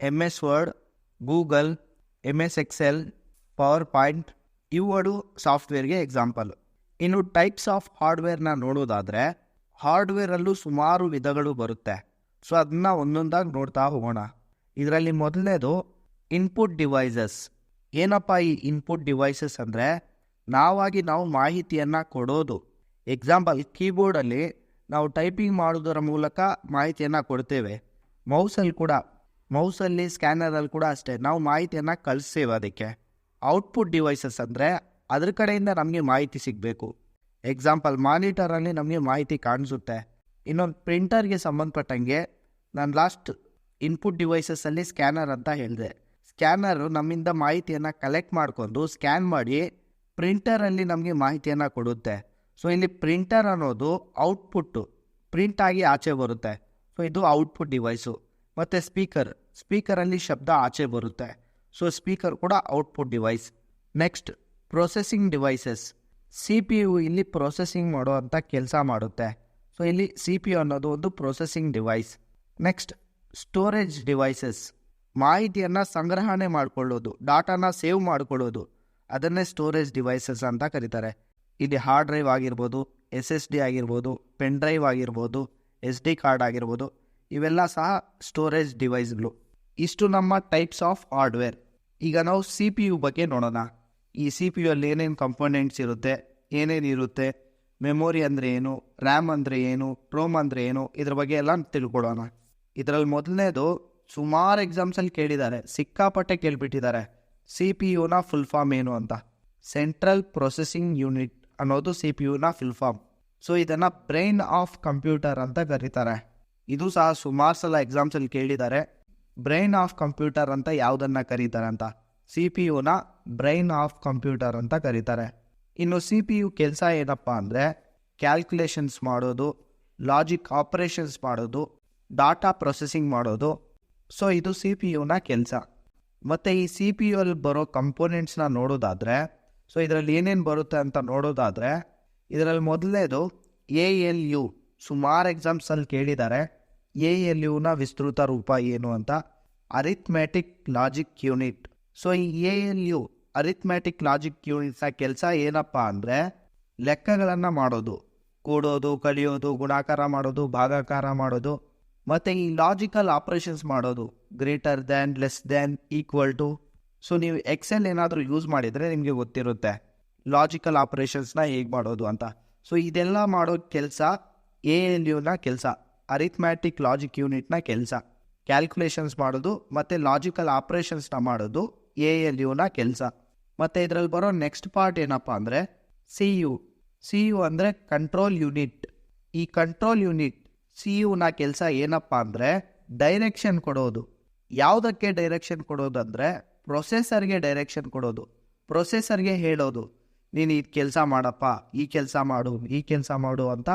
M S Word Google M S Excel PowerPoint ಇವುಗಳು ಸಾಫ್ಟ್ವೇರ್ಗೆ ಎಕ್ಸಾಂಪಲ್ ಇನ್ನು ಟೈಪ್ಸ್ ಆಫ್ ಹಾರ್ಡ್ವೇರ್ನ ನೋಡೋದಾದರೆ ಹಾರ್ಡ್ವೇರಲ್ಲೂ ಸುಮಾರು ವಿಧಗಳು ಬರುತ್ತೆ. ಸೊ ಅದನ್ನ ಒಂದೊಂದಾಗಿ ನೋಡ್ತಾ ಹೋಗೋಣ. ಇದರಲ್ಲಿ ಮೊದಲನೇದು ಇನ್ಪುಟ್ ಡಿವೈಸಸ್ ಏನಪ್ಪ ಈ ಇನ್ಪುಟ್ ಡಿವೈಸಸ್ ಅಂದರೆ? ನಾವಾಗಿ ನಾವು ಮಾಹಿತಿಯನ್ನು ಕೊಡೋದು. ಎಕ್ಸಾಂಪಲ್ ಕೀಬೋರ್ಡಲ್ಲಿ ನಾವು ಟೈಪಿಂಗ್ ಮಾಡೋದರ ಮೂಲಕ ಮಾಹಿತಿಯನ್ನು ಕೊಡ್ತೇವೆ. ಮೌಸಲ್ಲಿ ಕೂಡ, ಮೌಸಲ್ಲಿ, ಸ್ಕ್ಯಾನರಲ್ಲಿ ಕೂಡ ಅಷ್ಟೇ, ನಾವು ಮಾಹಿತಿಯನ್ನು ಕಳಿಸ್ತೇವೆ ಅದಕ್ಕೆ. ಔಟ್ಪುಟ್ ಡಿವೈಸಸ್ ಅಂದರೆ ಅದ್ರ ಕಡೆಯಿಂದ ನಮಗೆ ಮಾಹಿತಿ ಸಿಗಬೇಕು. ಎಕ್ಸಾಂಪಲ್ ಮಾನಿಟರಲ್ಲಿ ನಮಗೆ ಮಾಹಿತಿ ಕಾಣಿಸುತ್ತೆ. ಇನ್ನೊಂದು ಪ್ರಿಂಟರ್ಗೆ ಸಂಬಂಧಪಟ್ಟಂಗೆ ನಾನು ಲಾಸ್ಟ್ ಇನ್ಪುಟ್ ಡಿವೈಸಸ್ಸಲ್ಲಿ ಸ್ಕ್ಯಾನರ್ ಅಂತ ಹೇಳಿದೆ. ಸ್ಕ್ಯಾನರು ನಮ್ಮಿಂದ ಮಾಹಿತಿಯನ್ನು ಕಲೆಕ್ಟ್ ಮಾಡಿಕೊಂಡು ಸ್ಕ್ಯಾನ್ ಮಾಡಿ ಪ್ರಿಂಟರಲ್ಲಿ ನಮಗೆ ಮಾಹಿತಿಯನ್ನು ಕೊಡುತ್ತೆ. ಸೊ ಇಲ್ಲಿ ಪ್ರಿಂಟರ್ ಅನ್ನೋದು ಔಟ್ಪುಟ್ಟು ಪ್ರಿಂಟ್ ಆಗಿ ಆಚೆ ಬರುತ್ತೆ. ಸೊ ಇದು ಔಟ್ಪುಟ್ ಡಿವೈಸು ಮತ್ತು ಸ್ಪೀಕರ್ ಸ್ಪೀಕರಲ್ಲಿ ಶಬ್ದ ಆಚೆ ಬರುತ್ತೆ. ಸೊ ಸ್ಪೀಕರ್ ಕೂಡ output device next processing devices C P U ಇಲ್ಲಿ ಪ್ರೊಸೆಸಿಂಗ್ ಮಾಡುವಂಥ ಕೆಲಸ ಮಾಡುತ್ತೆ. ಸೊ ಇಲ್ಲಿ ಸಿ ಪಿ ಯು ಅನ್ನೋದು ಒಂದು processing device next storage devices ಮಾಹಿತಿಯನ್ನು ಸಂಗ್ರಹಣೆ ಮಾಡಿಕೊಳ್ಳೋದು, ಡಾಟಾನ ಸೇವ್ ಮಾಡಿಕೊಳ್ಳೋದು. ಅದನ್ನೇ ಸ್ಟೋರೇಜ್ ಡಿವೈಸಸ್ ಅಂತ ಕರೀತಾರೆ. ಇಲ್ಲಿ ಹಾರ್ಡ್ ಡ್ರೈವ್ ಆಗಿರ್ಬೋದು ಎಸ್ ಎಸ್ ಡಿ ಆಗಿರ್ಬೋದು ಪೆನ್ ಡ್ರೈವ್ ಆಗಿರ್ಬೋದು ಎಸ್ ಡಿ ಕಾರ್ಡ್ ಆಗಿರ್ಬೋದು, ಇವೆಲ್ಲ ಸಹ ಸ್ಟೋರೇಜ್ ಡಿವೈಸ್ಗಳು ಇಷ್ಟು ನಮ್ಮ ಟೈಪ್ಸ್ ಆಫ್ ಹಾರ್ಡ್ವೇರ್ ಈಗ ನಾವು ಸಿ ಪಿ ಯು ಬಗ್ಗೆ ನೋಡೋಣ. ಈ ಸಿ ಪಿ ಯು ಅಲ್ಲಿ ಏನೇನು ಕಂಪೋನೆಂಟ್ಸ್ ಇರುತ್ತೆ, ಏನೇನು ಇರುತ್ತೆ ಮೆಮೊರಿ ಅಂದರೆ ಏನು? ರ್ಯಾಮ್ ಅಂದರೆ ಏನು? ರೋಮ್ ಅಂದರೆ ಏನು? ಇದ್ರ ಬಗ್ಗೆ ಎಲ್ಲ ತಿಳ್ಕೊಡೋಣ ಇದರಲ್ಲಿ ಮೊದಲನೇದು ಸುಮಾರು ಎಕ್ಸಾಮ್ಸಲ್ಲಿ ಕೇಳಿದ್ದಾರೆ. ಸಿಕ್ಕಾಪಟ್ಟೆ ಕೇಳಿಬಿಟ್ಟಿದ್ದಾರೆ. ಸಿ ಪಿ ಯುನ ಫುಲ್ ಫಾರ್ಮ್ ಏನು ಅಂತ? ಸೆಂಟ್ರಲ್ ಪ್ರೊಸೆಸಿಂಗ್ ಯೂನಿಟ್ ಅನ್ನೋದು ಸಿ ಪಿ ಯುನ ಫುಲ್ ಫಾರ್ಮ್ ಸೊ ಇದನ್ನು ಬ್ರೈನ್ ಆಫ್ ಕಂಪ್ಯೂಟರ್ ಅಂತ ಕರೀತಾರೆ. ಇದು ಸಹ ಸುಮಾರು ಸಲ ಎಕ್ಸಾಮ್ಸಲ್ಲಿ ಕೇಳಿದ್ದಾರೆ. ಬ್ರೈನ್ ಆಫ್ ಕಂಪ್ಯೂಟರ್ ಅಂತ ಯಾವುದನ್ನು ಕರೀತಾರೆ ಅಂತ? ಸಿ ಪಿ ಯುನ ಬ್ರೈನ್ ಆಫ್ ಕಂಪ್ಯೂಟರ್ ಅಂತ ಕರೀತಾರೆ. ಇನ್ನು ಸಿ ಪಿ ಯು ಕೆಲಸ ಏನಪ್ಪ ಅಂದರೆ ಕ್ಯಾಲ್ಕುಲೇಷನ್ಸ್ ಮಾಡೋದು ಲಾಜಿಕ್ ಆಪರೇಷನ್ಸ್ ಮಾಡೋದು ಡಾಟಾ ಪ್ರೊಸೆಸಿಂಗ್ ಮಾಡೋದು. ಸೊ ಇದು ಸಿ ಪಿ ಯುನ ಕೆಲಸ. ಮತ್ತು ಈ ಸಿ ಪಿ ಯು ಅಲ್ಲಿ ಬರೋ ಕಂಪೋನೆಂಟ್ಸ್ನ ನೋಡೋದಾದರೆ ಸೊ ಇದರಲ್ಲಿ ಏನೇನು ಬರುತ್ತೆ ಅಂತ ನೋಡೋದಾದರೆ, ಇದರಲ್ಲಿ ಮೊದಲನೇದು ಎ ಎಲ್ ಯು. ಸುಮಾರು ಎಕ್ಸಾಮ್ಸಲ್ಲಿ ಕೇಳಿದ್ದಾರೆ ಎ ಎಲ್ ಯುನ ವಿಸ್ತೃತ ರೂಪ ಏನು ಅಂತ? ಅರಿಥ್ಮೆಟಿಕ್ ಲಾಜಿಕ್ ಯೂನಿಟ್ ಸೊ ಈ A L U arithmetic logic ಯೂನಿಟ್ನ ಕೆಲಸ ಏನಪ್ಪ ಅಂದರೆ ಲೆಕ್ಕಗಳನ್ನು ಮಾಡೋದು. ಕೂಡೋದು, ಕಲಿಯೋದು, ಗುಣಾಕಾರ ಮಾಡೋದು, ಭಾಗಾಕಾರ ಮಾಡೋದು. ಮತ್ತು ಈ ಲಾಜಿಕಲ್ ಆಪ್ರೇಷನ್ಸ್ ಮಾಡೋದು. Greater than, less than, equal to. So ನೀವು ಎಕ್ಸೆಲ್ ಏನಾದರೂ ಯೂಸ್ ಮಾಡಿದರೆ ನಿಮಗೆ ಗೊತ್ತಿರುತ್ತೆ ಲಾಜಿಕಲ್ ಆಪ್ರೇಷನ್ಸ್ನ ಹೇಗೆ ಮಾಡೋದು ಅಂತ. ಸೊ ಇದೆಲ್ಲ ಮಾಡೋ ಕೆಲಸ ಎ ಎಲ್ ಯುನ ಕೆಲಸ. ಅರಿಥ್ಮ್ಯಾಟಿಕ್ ಲಾಜಿಕ್ ಯೂನಿಟ್ನ ಕೆಲಸ. ಕ್ಯಾಲ್ಕುಲೇಷನ್ಸ್ ಮಾಡೋದು ಮತ್ತು ಲಾಜಿಕಲ್ ಆಪ್ರೇಷನ್ಸ್ನ ಮಾಡೋದು ಎ ಎಲ್ ಯುನ ಕೆಲಸ. ಮತ್ತು ಇದರಲ್ಲಿ ಬರೋ ನೆಕ್ಸ್ಟ್ ಪಾರ್ಟ್ ಏನಪ್ಪ ಅಂದರೆ, ಸಿ ಯು. ಸಿ ಯು ಅಂದರೆ ಕಂಟ್ರೋಲ್ ಯೂನಿಟ್ ಈ ಕಂಟ್ರೋಲ್ ಯೂನಿಟ್ ಸಿ ಯುನ ಕೆಲಸ ಏನಪ್ಪ ಅಂದರೆ ಡೈರೆಕ್ಷನ್ ಕೊಡೋದು. ಯಾವುದಕ್ಕೆ ಡೈರೆಕ್ಷನ್ ಕೊಡೋದು ಅಂದರೆ ಪ್ರೊಸೆಸರ್ಗೆ ಡೈರೆಕ್ಷನ್ ಕೊಡೋದು. ಪ್ರೊಸೆಸರ್ಗೆ ಹೇಳೋದು, ನೀನು ಈ ಕೆಲಸ ಮಾಡಪ್ಪ, ಈ ಕೆಲಸ ಮಾಡು, ಈ ಕೆಲಸ ಮಾಡು ಅಂತ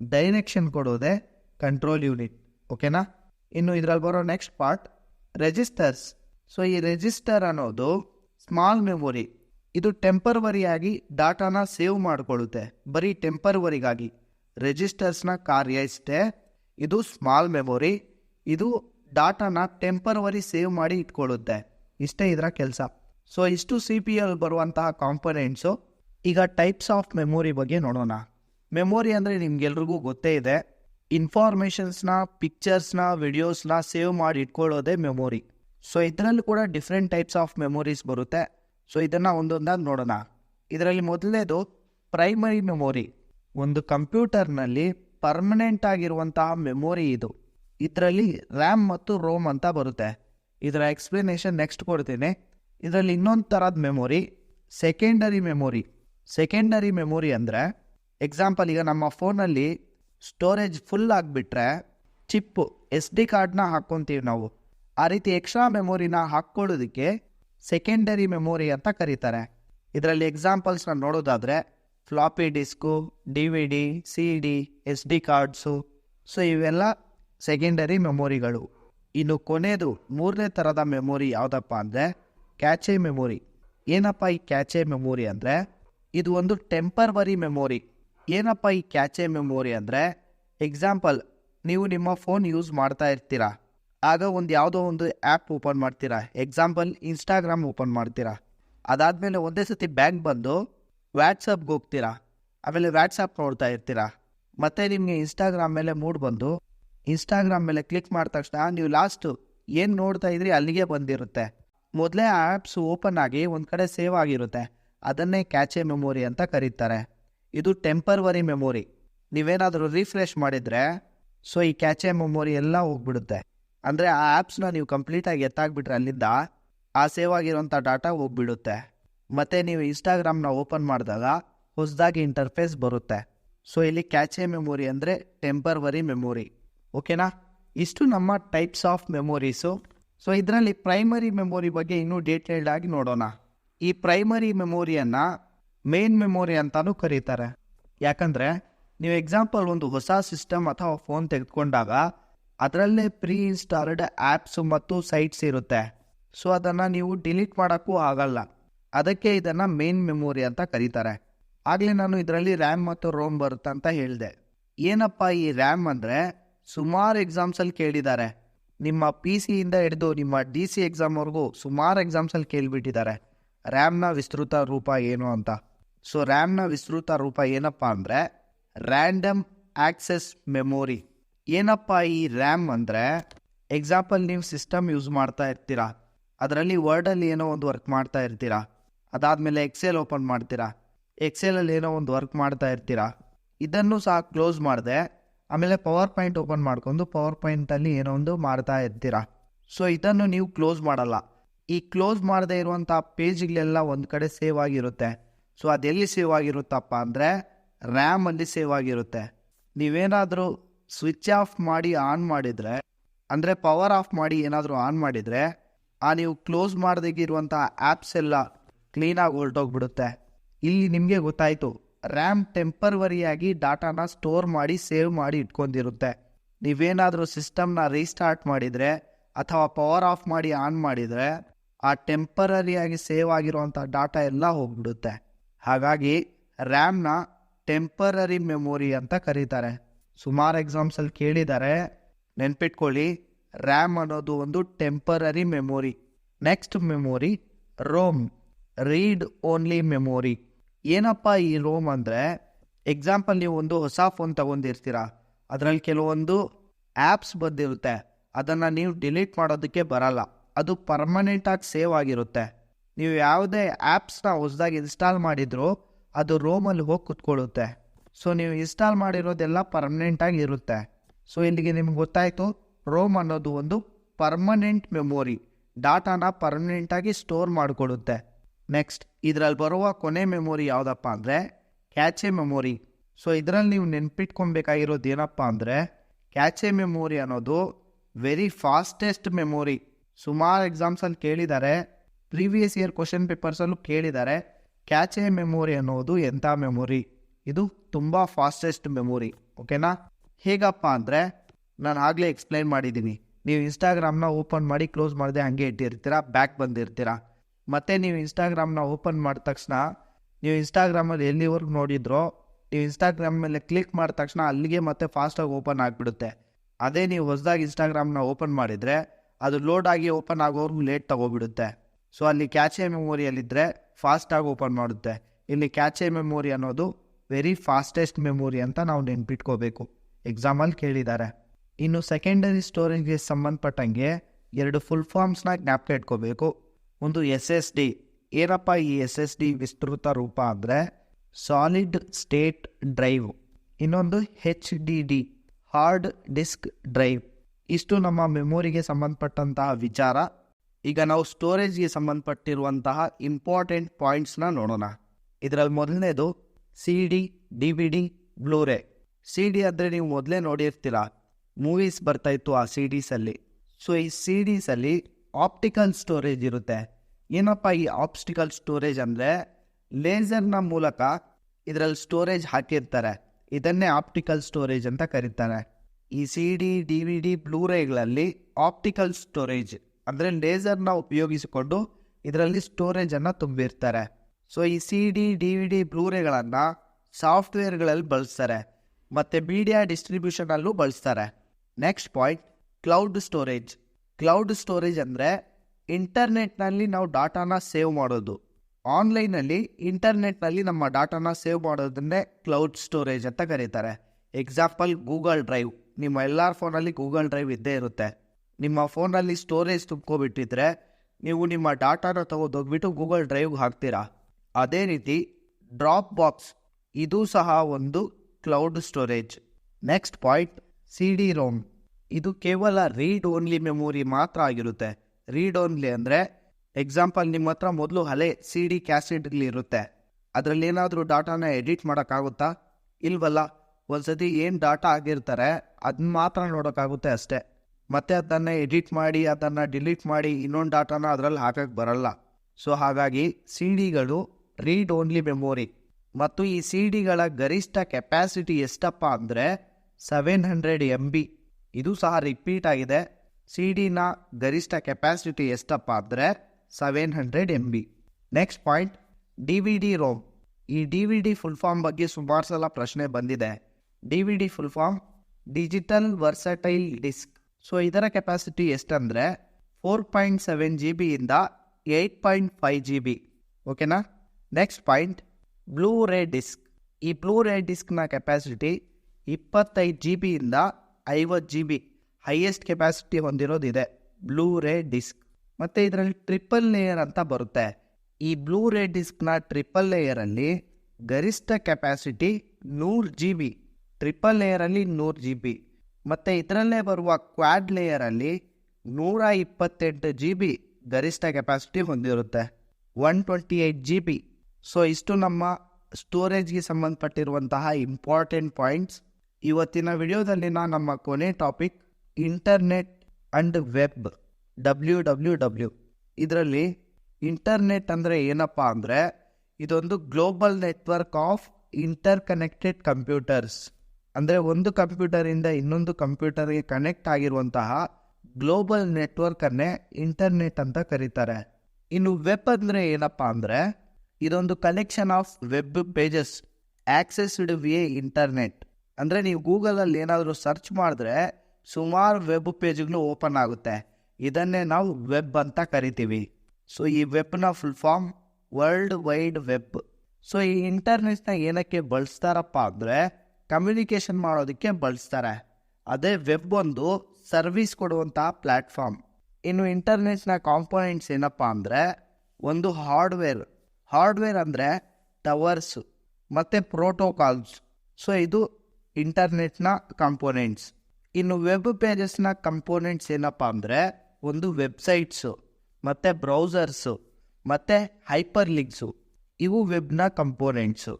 ಡೈರೆಕ್ಷನ್ ಕೊಡೋದೇ ಕಂಟ್ರೋಲ್ ಯೂನಿಟ್ ಓಕೆನಾ ಇನ್ನು ಇದರಲ್ಲಿ ಬರೋ ನೆಕ್ಸ್ಟ್ ಪಾರ್ಟ್ ರೆಜಿಸ್ಟರ್ಸ್ ಸೊ ಈ ರೆಜಿಸ್ಟರ್ ಅನ್ನೋದು ಸ್ಮಾಲ್ ಮೆಮೊರಿ ಇದು ಟೆಂಪರ್ವರಿಯಾಗಿ ಡಾಟಾನ ಸೇವ್ ಮಾಡಿಕೊಳ್ಳುತ್ತೆ. ಬರೀ ಟೆಂಪರ್ವರಿಗಾಗಿ ರೆಜಿಸ್ಟರ್ಸ್ನ ಕಾರ್ಯ ಇಷ್ಟೇ. ಇದು ಸ್ಮಾಲ್ ಮೆಮೊರಿ ಇದು ಡಾಟಾನ ಟೆಂಪರ್ವರಿ ಸೇವ್ ಮಾಡಿ ಇಟ್ಕೊಳ್ಳುತ್ತೆ. ಇಷ್ಟೇ ಇದರ ಕೆಲಸ. ಸೊ ಇಷ್ಟು ಸಿ ಪಿ ಎಲ್ ಬರುವಂತಹ ಕಾಂಪೊನೆಂಟ್ಸು ಈಗ ಟೈಪ್ಸ್ ಆಫ್ ಮೆಮೊರಿ ಬಗ್ಗೆ ನೋಡೋಣ. ಮೆಮೊರಿ ಅಂದರೆ ನಿಮ್ಗೆಲ್ರಿಗೂ ಗೊತ್ತೇ ಇದೆ. ಇನ್ಫಾರ್ಮೇಷನ್ಸ್ನ ಪಿಕ್ಚರ್ಸ್ನ ವಿಡಿಯೋಸ್ನ ಸೇವ್ ಮಾಡಿ ಇಟ್ಕೊಳ್ಳೋದೇ ಮೆಮೊರಿ ಸೊ ಇದರಲ್ಲೂ ಕೂಡ ಡಿಫ್ರೆಂಟ್ ಟೈಪ್ಸ್ ಆಫ್ ಮೆಮೊರೀಸ್ ಬರುತ್ತೆ. ಸೊ ಇದನ್ನು ಒಂದೊಂದಾಗಿ ನೋಡೋಣ. ಇದರಲ್ಲಿ ಮೊದಲನೇದು ಪ್ರೈಮರಿ ಮೆಮೊರಿ ಒಂದು ಕಂಪ್ಯೂಟರ್ನಲ್ಲಿ ಪರ್ಮನೆಂಟ್ ಆಗಿರುವಂತಹ ಮೆಮೊರಿ ಇದು. ಇದರಲ್ಲಿ ರ್ಯಾಮ್ ಮತ್ತು ರೋಮ್ ಅಂತ ಬರುತ್ತೆ. ಇದರ ಎಕ್ಸ್ಪ್ಲನೇಷನ್ ನೆಕ್ಸ್ಟ್ ಕೊಡ್ತೀನಿ. ಇದರಲ್ಲಿ ಇನ್ನೊಂದು ಥರದ memory secondary memory secondary memory ಅಂದರೆ ಎಕ್ಸಾಂಪಲ್ ಈಗ ನಮ್ಮ ಫೋನಲ್ಲಿ ಸ್ಟೋರೇಜ್ ಫುಲ್ ಆಗಿಬಿಟ್ರೆ ಚಿಪ್ಪು ಎಸ್ ಡಿ ಕಾರ್ಡ್ನ ಹಾಕ್ಕೊತೀವಿ ನಾವು. ಆ ರೀತಿ ಎಕ್ಸ್ಟ್ರಾ ಮೆಮೊರಿನ ಹಾಕ್ಕೊಳ್ಳೋದಕ್ಕೆ ಸೆಕೆಂಡರಿ ಮೆಮೊರಿ ಅಂತ ಕರೀತಾರೆ. ಇದರಲ್ಲಿ ಎಕ್ಸಾಂಪಲ್ಸ್ನ ನೋಡೋದಾದರೆ floppy disk D V D C D S D cards so ಇವೆಲ್ಲ ಸೆಕೆಂಡರಿ ಮೆಮೊರಿಗಳು ಇನ್ನು ಕೊನೆಯದು ಮೂರನೇ ಥರದ ಮೆಮೊರಿ ಯಾವುದಪ್ಪ ಅಂದರೆ ಕ್ಯಾಚೆ ಮೆಮೊರಿ ಏನಪ್ಪ ಈ ಕ್ಯಾಚೆ ಮೆಮೊರಿ ಅಂದರೆ? ಇದು ಒಂದು ಟೆಂಪರ್ವರಿ ಮೆಮೊರಿ ಏನಪ್ಪ ಈ ಕ್ಯಾಚೆ ಮೆಮೊರಿ ಅಂದರೆ? ಎಕ್ಸಾಂಪಲ್ ನೀವು ನಿಮ್ಮ ಫೋನ್ ಯೂಸ್ ಮಾಡ್ತಾ ಇರ್ತೀರಾ. ಆಗ ಒಂದು ಯಾವುದೋ ಒಂದು ಆ್ಯಪ್ ಓಪನ್ ಮಾಡ್ತೀರಾ? ಎಕ್ಸಾಂಪಲ್ ಇನ್ಸ್ಟಾಗ್ರಾಮ್ ಓಪನ್ ಮಾಡ್ತೀರಾ? ಅದಾದಮೇಲೆ ಒಂದೇ ಸತಿ ಬ್ಯಾಂಕ್ ಬಂದು ವ್ಯಾಟ್ಸಪ್ಗೆ ಹೋಗ್ತೀರಾ? ಆಮೇಲೆ ವ್ಯಾಟ್ಸಪ್ ನೋಡ್ತಾ ಇರ್ತೀರಾ? ಮತ್ತೆ ನಿಮಗೆ ಇನ್ಸ್ಟಾಗ್ರಾಮ್ ಮೇಲೆ ಮೂಡ್ ಬಂದು ಇನ್ಸ್ಟಾಗ್ರಾಮ್ ಮೇಲೆ ಕ್ಲಿಕ್ ಮಾಡಿದ ತಕ್ಷಣ ನೀವು ಲಾಸ್ಟು ಏನು ನೋಡ್ತಾ ಇದ್ರಿ ಅಲ್ಲಿಗೆ ಬಂದಿರುತ್ತೆ. ಮೊದಲೇ ಆ ಆ್ಯಪ್ಸ್ ಓಪನ್ ಆಗಿ ಒಂದು ಕಡೆ ಸೇವ್ ಆಗಿರುತ್ತೆ. ಅದನ್ನೇ ಕ್ಯಾಚೆ ಮೆಮೊರಿ ಅಂತ ಕರೀತಾರೆ. ಇದು ಟೆಂಪರ್ವರಿ ಮೆಮೊರಿ ನೀವೇನಾದರೂ ರಿಫ್ರೆಶ್ ಮಾಡಿದರೆ ಸೊ ಈ ಕ್ಯಾಚೆ ಮೆಮೊರಿ ಎಲ್ಲ ಹೋಗ್ಬಿಡುತ್ತೆ. ಅಂದರೆ ಆ ಆ್ಯಪ್ಸ್ನ ನೀವು ಕಂಪ್ಲೀಟಾಗಿ ಎತ್ತಾಗ್ಬಿಟ್ರೆ ಅಲ್ಲಿಂದ ಆ ಸೇವ್ ಆಗಿರೋಂಥ ಡಾಟಾ ಹೋಗ್ಬಿಡುತ್ತೆ. ಮತ್ತು ನೀವು ಇನ್ಸ್ಟಾಗ್ರಾಮ್ನ ಓಪನ್ ಮಾಡಿದಾಗ ಹೊಸದಾಗಿ ಇಂಟರ್ಫೇಸ್ ಬರುತ್ತೆ. ಸೊ ಇಲ್ಲಿ ಕ್ಯಾಚೆ ಮೆಮೊರಿ ಅಂದರೆ ಟೆಂಪರ್ವರಿ ಮೆಮೊರಿ. ಓಕೆನಾ? ಇಷ್ಟು ನಮ್ಮ ಟೈಪ್ಸ್ ಆಫ್ ಮೆಮೊರೀಸು. ಸೊ ಇದರಲ್ಲಿ ಪ್ರೈಮರಿ ಮೆಮೊರಿ ಬಗ್ಗೆ ಇನ್ನೂ ಡೀಟೇಲ್ಡ್ ಆಗಿ ನೋಡೋಣ. ಈ ಪ್ರೈಮರಿ ಮೆಮೊರಿಯನ್ನು ಮೇನ್ ಮೆಮೊರಿ ಅಂತಲೂ ಕರೀತಾರೆ. ಯಾಕಂದರೆ ನೀವು ಎಕ್ಸಾಂಪಲ್ ಒಂದು ಹೊಸ ಸಿಸ್ಟಮ್ ಅಥವಾ ಫೋನ್ ತೆಗೆದುಕೊಂಡಾಗ ಅದರಲ್ಲೇ ಪ್ರೀ ಇನ್ಸ್ಟಾಲ್ಡ್ ಆ್ಯಪ್ಸ್ ಮತ್ತು ಸೈಟ್ಸ್ ಇರುತ್ತೆ. ಸೊ ಅದನ್ನು ನೀವು ಡಿಲೀಟ್ ಮಾಡೋಕ್ಕೂ ಆಗಲ್ಲ. ಅದಕ್ಕೆ ಇದನ್ನು ಮೇನ್ ಮೆಮೊರಿ ಅಂತ ಕರೀತಾರೆ. ಆಗಲೇ ನಾನು ಇದರಲ್ಲಿ ರ್ಯಾಮ್ ಮತ್ತು ರೋಮ್ ಬರುತ್ತೆ ಅಂತ ಹೇಳಿದೆ. ಏನಪ್ಪ ಈ ರ್ಯಾಮ್ ಅಂದರೆ? ಸುಮಾರು ಎಕ್ಸಾಮ್ಸಲ್ಲಿ ಕೇಳಿದ್ದಾರೆ. ನಿಮ್ಮ ಪಿ ಸಿಯಿಂದ ಹಿಡಿದು ನಿಮ್ಮ ಡಿ ಸಿ ಎಕ್ಸಾಮ್ವರೆಗೂ ಸುಮಾರು ಎಕ್ಸಾಮ್ಸಲ್ಲಿ ಕೇಳಿಬಿಟ್ಟಿದ್ದಾರೆ. ರ್ಯಾಮ್ನ ವಿಸ್ತೃತ ರೂಪ ಏನು ಅಂತ? ಸೊ ರ್ಯಾಮ್ನ ವಿಸ್ತೃತ ರೂಪ ಏನಪ್ಪ ಅಂದರೆ? Random access memory. ಏನಪ್ಪ ಈ ರ್ಯಾಮ್ ಅಂದರೆ? ಎಕ್ಸಾಂಪಲ್ ನೀವು ಸಿಸ್ಟಮ್ ಯೂಸ್ ಮಾಡ್ತಾ ಇರ್ತೀರಾ? ಅದರಲ್ಲಿ ವರ್ಡಲ್ಲಿ ಏನೋ ಒಂದು ವರ್ಕ್ ಮಾಡ್ತಾ ಇರ್ತೀರಾ? ಅದಾದಮೇಲೆ ಎಕ್ಸೆಲ್ ಓಪನ್ ಮಾಡ್ತೀರಾ? ಎಕ್ಸೆಲಲ್ಲಿ ಏನೋ ಒಂದು ವರ್ಕ್ ಮಾಡ್ತಾ ಇರ್ತೀರಾ? ಇದನ್ನು ಸಹ ಕ್ಲೋಸ್ ಮಾಡಿದೆ. ಆಮೇಲೆ ಪವರ್ ಪಾಯಿಂಟ್ ಓಪನ್ ಮಾಡ್ಕೊಂಡು ಪವರ್ ಪಾಯಿಂಟಲ್ಲಿ ಏನೋ ಒಂದು ಮಾಡ್ತಾ ಇರ್ತೀರಾ? ಸೊ ಇದನ್ನು ನೀವು ಕ್ಲೋಸ್ ಮಾಡಲ್ಲ. ಈ ಕ್ಲೋಸ್ ಮಾಡದೇ ಇರುವಂಥ ಪೇಜ್ಗಳೆಲ್ಲ ಒಂದು ಕಡೆ ಸೇವ್ ಆಗಿರುತ್ತೆ. ಸೊ ಅದೆಲ್ಲಿ ಸೇವ್ ಆಗಿರುತ್ತಪ್ಪ ಅಂದರೆ ರ್ಯಾಮಲ್ಲಿ ಸೇವ್ ಆಗಿರುತ್ತೆ. ನೀವೇನಾದರೂ ಸ್ವಿಚ್ ಆಫ್ ಮಾಡಿ ಆನ್ ಮಾಡಿದರೆ, ಅಂದರೆ ಪವರ್ ಆಫ್ ಮಾಡಿ ಏನಾದರೂ ಆನ್ ಮಾಡಿದರೆ, ಆ ನೀವು ಕ್ಲೋಸ್ ಮಾಡ್ದಾಗಿರುವಂಥ ಆ್ಯಪ್ಸ್ ಎಲ್ಲ ಕ್ಲೀನಾಗಿ ಹೊರಟೋಗ್ಬಿಡುತ್ತೆ. ಇಲ್ಲಿ ನಿಮಗೆ ಗೊತ್ತಾಯಿತು ರ್ಯಾಮ್ ಟೆಂಪರ್ವರಿಯಾಗಿ ಡಾಟಾನ ಸ್ಟೋರ್ ಮಾಡಿ ಸೇವ್ ಮಾಡಿ ಇಟ್ಕೊಂಡಿರುತ್ತೆ. ನೀವೇನಾದರೂ ಸಿಸ್ಟಮ್ನ ರೀಸ್ಟಾರ್ಟ್ ಮಾಡಿದರೆ, ಅಥವಾ ಪವರ್ ಆಫ್ ಮಾಡಿ ಆನ್ ಮಾಡಿದರೆ, ಆ ಟೆಂಪರರಿಯಾಗಿ ಸೇವ್ ಆಗಿರುವಂಥ ಡಾಟಾ ಎಲ್ಲ ಹೋಗ್ಬಿಡುತ್ತೆ. ಹಾಗಾಗಿ ರ್ಯಾಮ್ನ ಟೆಂಪರರಿ ಮೆಮೊರಿ ಅಂತ ಕರೀತಾರೆ. ಸುಮಾರು ಎಕ್ಸಾಮ್ಸಲ್ಲಿ ಕೇಳಿದ್ದಾರೆ ನೆನ್ಪಿಟ್ಕೊಳ್ಳಿ, ರ್ಯಾಮ್ ಅನ್ನೋದು ಒಂದು temporary memory next memory ROM. Read only memory ಏನಪ್ಪ ಈ ರೋಮ್ ಅಂದರೆ ಎಕ್ಸಾಂಪಲ್ ನೀವು ಒಂದು ಹೊಸ ಫೋನ್ ತಗೊಂಡಿರ್ತೀರ, ಅದರಲ್ಲಿ ಕೆಲವೊಂದು ಆ್ಯಪ್ಸ್ ಬಂದಿರುತ್ತೆ, ಅದನ್ನು ನೀವು ಡಿಲೀಟ್ ಮಾಡೋದಕ್ಕೆ ಬರಲ್ಲ. ಅದು ಪರ್ಮನೆಂಟಾಗಿ ಸೇವ್ ಆಗಿರುತ್ತೆ. ನೀವು ಯಾವುದೇ ಆ್ಯಪ್ಸ್ನ ಹೊಸದಾಗಿ ಇನ್ಸ್ಟಾಲ್ ಮಾಡಿದರೂ, ಅದು ರೋಮಲ್ಲಿ ಹೋಗಿ ಕುತ್ಕೊಳ್ಳುತ್ತೆ. ಸೊ ನೀವು ಇನ್ಸ್ಟಾಲ್ ಮಾಡಿರೋದೆಲ್ಲ ಪರ್ಮನೆಂಟಾಗಿ ಇರುತ್ತೆ. ಸೊ ಇಲ್ಲಿಗೆ ನಿಮ್ಗೆ ಗೊತ್ತಾಯಿತು ರೋಮ್ ಅನ್ನೋದು ಒಂದು ಪರ್ಮನೆಂಟ್ ಮೆಮೊರಿ ಡಾಟಾನ ಪರ್ಮನೆಂಟಾಗಿ ಸ್ಟೋರ್ ಮಾಡಿಕೊಡುತ್ತೆ. ನೆಕ್ಸ್ಟ್ ಇದರಲ್ಲಿ ಬರುವ ಕೊನೆ ಮೆಮೊರಿ ಯಾವುದಪ್ಪ ಅಂದರೆ ಕ್ಯಾಚೆ ಮೆಮೊರಿ ಸೊ ಇದರಲ್ಲಿ ನೀವು ನೆನ್ಪಿಟ್ಕೊಬೇಕಾಗಿರೋದು ಏನಪ್ಪ ಅಂದರೆ ಕ್ಯಾಚೆ ಮೆಮೊರಿ ಅನ್ನೋದು ವೆರಿ ಫಾಸ್ಟೆಸ್ಟ್ ಮೆಮೊರಿ ಸುಮಾರು ಎಕ್ಸಾಮ್ಸಲ್ಲಿ ಕೇಳಿದ್ದಾರೆ ಪ್ರೀವಿಯಸ್ ಇಯರ್ ಕ್ವಶನ್ ಪೇಪರ್ಸಲ್ಲೂ ಕೇಳಿದ್ದಾರೆ ಕ್ಯಾಚೆ ಮೆಮೊರಿ ಅನ್ನೋದು ಎಂಥ ಮೆಮೊರಿ ಇದು ತುಂಬ ಫಾಸ್ಟೆಸ್ಟ್ ಮೆಮೊರಿ ಓಕೆನಾ ಹೇಗಪ್ಪ ಅಂದರೆ, ನಾನು ಆಗಲೇ ಎಕ್ಸ್ಪ್ಲೈನ್ ಮಾಡಿದ್ದೀನಿ ನೀವು ಇನ್ಸ್ಟಾಗ್ರಾಮ್ನ ಓಪನ್ ಮಾಡಿ ಕ್ಲೋಸ್ ಮಾಡಿದೆ ಹಾಗೆ ಇಟ್ಟಿರ್ತೀರ ಬ್ಯಾಕ್ ಬಂದಿರ್ತೀರ. ಮತ್ತು ನೀವು ಇನ್ಸ್ಟಾಗ್ರಾಮ್ನ ಓಪನ್ ಮಾಡಿದ ತಕ್ಷಣ, ನೀವು ಇನ್ಸ್ಟಾಗ್ರಾಮಲ್ಲಿ ಎಲ್ಲಿವರೆಗೂ ನೋಡಿದ್ರೋ, ನೀವು ಇನ್ಸ್ಟಾಗ್ರಾಮ್ ಮೇಲೆ ಕ್ಲಿಕ್ ಮಾಡಿದ ತಕ್ಷಣ ಅಲ್ಲಿಗೆ ಮತ್ತೆ ಫಾಸ್ಟಾಗಿ ಓಪನ್ ಆಗಿಬಿಡುತ್ತೆ. ಅದೇ ನೀವು ಹೊಸದಾಗಿ ಇನ್ಸ್ಟಾಗ್ರಾಮ್ನ ಓಪನ್ ಮಾಡಿದರೆ, ಅದು ಲೋಡ್ ಆಗಿ ಓಪನ್ ಆಗೋವರೆಗೂ ಲೇಟ್ ತಗೋಬಿಡುತ್ತೆ. ಸೊ ಅಲ್ಲಿ ಕ್ಯಾಚೆ ಮೆಮೊರಿಯಲ್ಲಿದ್ದರೆ ಫಾಸ್ಟಾಗಿ ಓಪನ್ ಮಾಡುತ್ತೆ. ಇಲ್ಲಿ ಕ್ಯಾಚೆ ಮೆಮೊರಿ ಅನ್ನೋದು ವೆರಿ ಫಾಸ್ಟೆಸ್ಟ್ ಮೆಮೊರಿ ಅಂತ ನಾವು ನೆನ್ಪಿಟ್ಕೋಬೇಕು. ಎಕ್ಸಾಮಲ್ಲಿ ಕೇಳಿದ್ದಾರೆ ಇನ್ನು ಸೆಕೆಂಡರಿ ಸ್ಟೋರೇಜ್ಗೆ ಸಂಬಂಧಪಟ್ಟಂಗೆ ಎರಡು ಫುಲ್ ಫಾರ್ಮ್ಸ್ನ ಜ್ಞಾಪಕ ಇಟ್ಕೋಬೇಕು. ಒಂದು ಎಸ್ ಎಸ್ ಡಿ ಏನಪ್ಪ ಈ ಎಸ್ ಎಸ್ ಡಿ ವಿಸ್ತೃತ ರೂಪ ಅಂದರೆ ಸಾಲಿಡ್ ಸ್ಟೇಟ್ ಡ್ರೈವ್ ಇನ್ನೊಂದು H D D hard disk drive ಇಷ್ಟು ನಮ್ಮ ಮೆಮೊರಿಗೆ ಸಂಬಂಧಪಟ್ಟಂತಹ ವಿಚಾರ. ಈಗ ನಾವು ಸ್ಟೋರೇಜ್ಗೆ ಸಂಬಂಧಪಟ್ಟಿರುವಂತಹ ಇಂಪಾರ್ಟೆಂಟ್ ಪಾಯಿಂಟ್ಸ್ನ ನೋಡೋಣ. ಇದರಲ್ಲಿ ಮೊದಲನೇದು C D D V D, Blu ray. C D ಅಂದರೆ ನೀವು ಮೊದಲೇ ನೋಡಿರ್ತೀರ, ಮೂವೀಸ್ ಬರ್ತಾಯಿತ್ತು ಆ ಸಿ ಡಿಸಲ್ಲಿ. ಸೊ, ಈ ಸಿ ಡಿಸಲ್ಲಿ ಆಪ್ಟಿಕಲ್ ಸ್ಟೋರೇಜ್ ಇರುತ್ತೆ. ಏನಪ್ಪ ಈ ಆಪ್ಟಿಕಲ್ ಸ್ಟೋರೇಜ್ ಅಂದರೆ, ಲೇಸರ್ನ ಮೂಲಕ ಇದರಲ್ಲಿ ಸ್ಟೋರೇಜ್ ಹಾಕಿರ್ತಾರೆ. ಇದನ್ನೇ ಆಪ್ಟಿಕಲ್ ಸ್ಟೋರೇಜ್ ಅಂತ ಕರೀತಾರೆ. ಈ C D D V D, ಬ್ಲೂರೇಗಳಲ್ಲಿ optical storage ಅಂದರೆ ಲೇಸರ್ನ ಉಪಯೋಗಿಸಿಕೊಂಡು ಇದರಲ್ಲಿ ಸ್ಟೋರೇಜನ್ನು ತುಂಬಿರ್ತಾರೆ. ಸೊ ಈ C D D V D ಬ್ಲೂರೇಗಳನ್ನು ಸಾಫ್ಟ್ವೇರ್ಗಳಲ್ಲಿ ಬಳಸ್ತಾರೆ. ಮತ್ತು ಮೀಡಿಯಾ ಡಿಸ್ಟ್ರಿಬ್ಯೂಷನಲ್ಲೂ ಬಳಸ್ತಾರೆ. Next point cloud storage cloud storage ಅಂದರೆ ಇಂಟರ್ನೆಟ್ನಲ್ಲಿ ನಾವು ಡಾಟಾನ ಸೇವ್ ಮಾಡೋದು. ಆನ್ಲೈನಲ್ಲಿ ಇಂಟರ್ನೆಟ್ನಲ್ಲಿ ನಮ್ಮ ಡಾಟಾನ ಸೇವ್ ಮಾಡೋದನ್ನೇ ಕ್ಲೌಡ್ ಸ್ಟೋರೇಜ್ ಅಂತ ಕರೀತಾರೆ. ಎಕ್ಸಾಂಪಲ್ ಗೂಗಲ್ ಡ್ರೈವ್ ನಿಮ್ಮ ಎಲ್ಲರ ಫೋನಲ್ಲಿ ಗೂಗಲ್ ಡ್ರೈವ್ ಇದ್ದೇ ಇರುತ್ತೆ. ನಿಮ್ಮ ಫೋನಲ್ಲಿ ಸ್ಟೋರೇಜ್ ತುಂಬ್ಕೊಬಿಟ್ಟಿದ್ರೆ ನೀವು ನಿಮ್ಮ ಡಾಟಾನ ತಗೊಂಡೋಗ್ಬಿಟ್ಟು ಗೂಗಲ್ ಡ್ರೈವ್ಗೆ ಹಾಕ್ತೀರಾ? ಅದೇ ರೀತಿ ಡ್ರಾಪ್ ಬಾಕ್ಸ್ ಇದು ಸಹ ಒಂದು cloud storage next point C D ROM ಇದು ಕೇವಲ ರೀಡ್ ಓನ್ಲಿ ಮೆಮೊರಿ ಮಾತ್ರ ಆಗಿರುತ್ತೆ. ರೀಡ್ ಓನ್ಲಿ ಅಂದರೆ ಎಕ್ಸಾಂಪಲ್ ನಿಮ್ಮ ಹತ್ರ ಮೊದಲು ಹಳೆ ಸಿ ಡಿ ಕ್ಯಾಸೆಟ್ಗಳಿರುತ್ತೆ ಅದರಲ್ಲಿ ಏನಾದರೂ ಡಾಟಾನ ಎಡಿಟ್ ಮಾಡೋಕ್ಕಾಗುತ್ತಾ? ಇಲ್ವಲ್ಲ, ಒಂದ್ಸತಿ ಏನು ಡಾಟಾ ಆಗಿರ್ತಾರೆ ಅದನ್ನ ಮಾತ್ರ ನೋಡೋಕ್ಕಾಗುತ್ತೆ ಅಷ್ಟೇ. ಮತ್ತೆ ಅದನ್ನು ಎಡಿಟ್ ಮಾಡಿ, ಅದನ್ನು ಡಿಲೀಟ್ ಮಾಡಿ ಇನ್ನೊಂದು ಡಾಟಾನ ಅದರಲ್ಲಿ ಹಾಕಕ್ಕೆ ಬರಲ್ಲ. ಸೊ ಹಾಗಾಗಿ ಸಿ ಡಿಗಳು ರೀಡ್ ಓನ್ಲಿ ಮೆಮೊರಿ ಮತ್ತು ಈ ಸಿ ಡಿಗಳ ಗರಿಷ್ಠ ಕೆಪ್ಯಾಸಿಟಿ ಎಷ್ಟಪ್ಪ ಅಂದರೆ ಸೆವೆನ್ ಹಂಡ್ರೆಡ್ ಎಂ ಬಿ ಇದು ಸಹ ರಿಪೀಟ್ ಆಗಿದೆ. ಸಿ ಡಿನ ಗರಿಷ್ಠ ಕೆಪ್ಯಾಸಿಟಿ ಎಷ್ಟಪ್ಪ ಅಂದರೆ seven hundred M B next point D V D ROM ಈ D V D full form ಬಗ್ಗೆ ಸುಮಾರು ಸಲ ಪ್ರಶ್ನೆ ಬಂದಿದೆ. D V D full form digital versatile disc so ಇದರ ಕೆಪಾಸಿಟಿ ಎಷ್ಟಂದರೆ four point seven G ಬಿಯಿಂದ eight point five G B ಓಕೆನಾ next point Blu ray disc ಈ ಬ್ಲೂ ರೇ ಡಿಸ್ಕ್ನ ಕೆಪಾಸಿಟಿ ಇಪ್ಪತ್ತೈದು ಜಿ ಬಿಯಿಂದ ಐವತ್ತು ಜಿ ಬಿ ಹೈಯೆಸ್ಟ್ ಕೆಪಾಸಿಟಿ ಹೊಂದಿರೋದಿದೆ Blu ray disc ಮತ್ತು ಇದರಲ್ಲಿ ಟ್ರಿಪಲ್ ಲೇಯರ್ ಅಂತ ಬರುತ್ತೆ. ಈ ಬ್ಲೂ ರೇ ಡಿಸ್ಕ್ನ ಟ್ರಿಪಲ್ ಲೇಯರಲ್ಲಿ ಗರಿಷ್ಠ ಕೆಪಾಸಿಟಿ ನೂರು ಜಿ ಬಿ ಟ್ರಿಪಲ್ ಲೇಯರಲ್ಲಿ ನೂರು ಜಿ ಬಿ ಮತ್ತು ಇದರಲ್ಲೇ ಬರುವ ಕ್ವಾಡ್ ಲೇಯರಲ್ಲಿ ನೂರ ಇಪ್ಪತ್ತೆಂಟು ಜಿ ಬಿ ಗರಿಷ್ಠ ಕೆಪಾಸಿಟಿ ಹೊಂದಿರುತ್ತೆ. One twenty eight G B so ಇಷ್ಟು ನಮ್ಮ ಸ್ಟೋರೇಜ್ಗೆ ಸಂಬಂಧಪಟ್ಟಿರುವಂತಹ ಇಂಪಾರ್ಟೆಂಟ್ ಪಾಯಿಂಟ್ಸ್ ಇವತ್ತಿನ ವಿಡಿಯೋದಲ್ಲಿನ ನಮ್ಮ ಕೊನೆ topic internet and web W W W ಇದರಲ್ಲಿ ಇಂಟರ್ನೆಟ್ ಅಂದರೆ ಏನಪ್ಪ ಅಂದರೆ ಇದೊಂದು global network of interconnected computers ಅಂದರೆ ಒಂದು ಕಂಪ್ಯೂಟರಿಂದ ಇನ್ನೊಂದು ಕಂಪ್ಯೂಟರ್ಗೆ ಕನೆಕ್ಟ್ ಆಗಿರುವಂತಹ ಗ್ಲೋಬಲ್ ನೆಟ್ವರ್ಕನ್ನೇ ಇಂಟರ್ನೆಟ್ ಅಂತ ಕರೀತಾರೆ. ಇನ್ನು ವೆಬ್ ಅಂದರೆ ಏನಪ್ಪ ಅಂದರೆ ಇದೊಂದು collection of web pages accessed via internet ಅಂದರೆ ನೀವು ಗೂಗಲಲ್ಲಿ ಏನಾದರೂ ಸರ್ಚ್ ಮಾಡಿದ್ರೆ ಸುಮಾರು ವೆಬ್ ಪೇಜ್ಗಳು ಓಪನ್ ಆಗುತ್ತೆ. ಇದನ್ನೇ ನಾವು ವೆಬ್ ಅಂತ ಕರಿತೀವಿ. ಸೊ ಈ ವೆಬ್ನ full form world wide web so ಈ ಇಂಟರ್ನೆಟ್ನ ಏನಕ್ಕೆ ಬಳಸ್ತಾರಪ್ಪ ಅಂದರೆ ಕಮ್ಯುನಿಕೇಷನ್ ಮಾಡೋದಕ್ಕೆ ಬಳಸ್ತಾರೆ. ಅದೇ ವೆಬ್ ಒಂದು ಸರ್ವಿಸ್ ಕೊಡುವಂತಹ ಪ್ಲಾಟ್ಫಾರ್ಮ್ ಇನ್ನು ಇಂಟರ್ನೆಟ್ನ ಕಾಂಪೋನೆಂಟ್ಸ್ ಏನಪ್ಪ ಅಂದರೆ ಒಂದು ಹಾರ್ಡ್ವೇರ್ ಹಾರ್ಡ್ವೇರ್ ಅಂದರೆ ಟವರ್ಸ್ ಮತ್ತು ಪ್ರೋಟೋಕಾಲ್ಸ್. ಸೊ ಇದು ಇಂಟರ್ನೆಟ್ನ ಕಂಪೋನೆಂಟ್ಸ್. ಇನ್ನು ವೆಬ್ ಪೇಜಸ್ನ ಕಂಪೋನೆಂಟ್ಸ್ ಏನಪ್ಪ ಅಂದರೆ ಒಂದು ವೆಬ್ಸೈಟ್ಸು, ಮತ್ತು ಬ್ರೌಸರ್ಸು, ಮತ್ತು ಹೈಪರ್ ಲಿಂಕ್ಸು ಇವು ವೆಬ್ನ ಕಂಪೋನೆಂಟ್ಸು.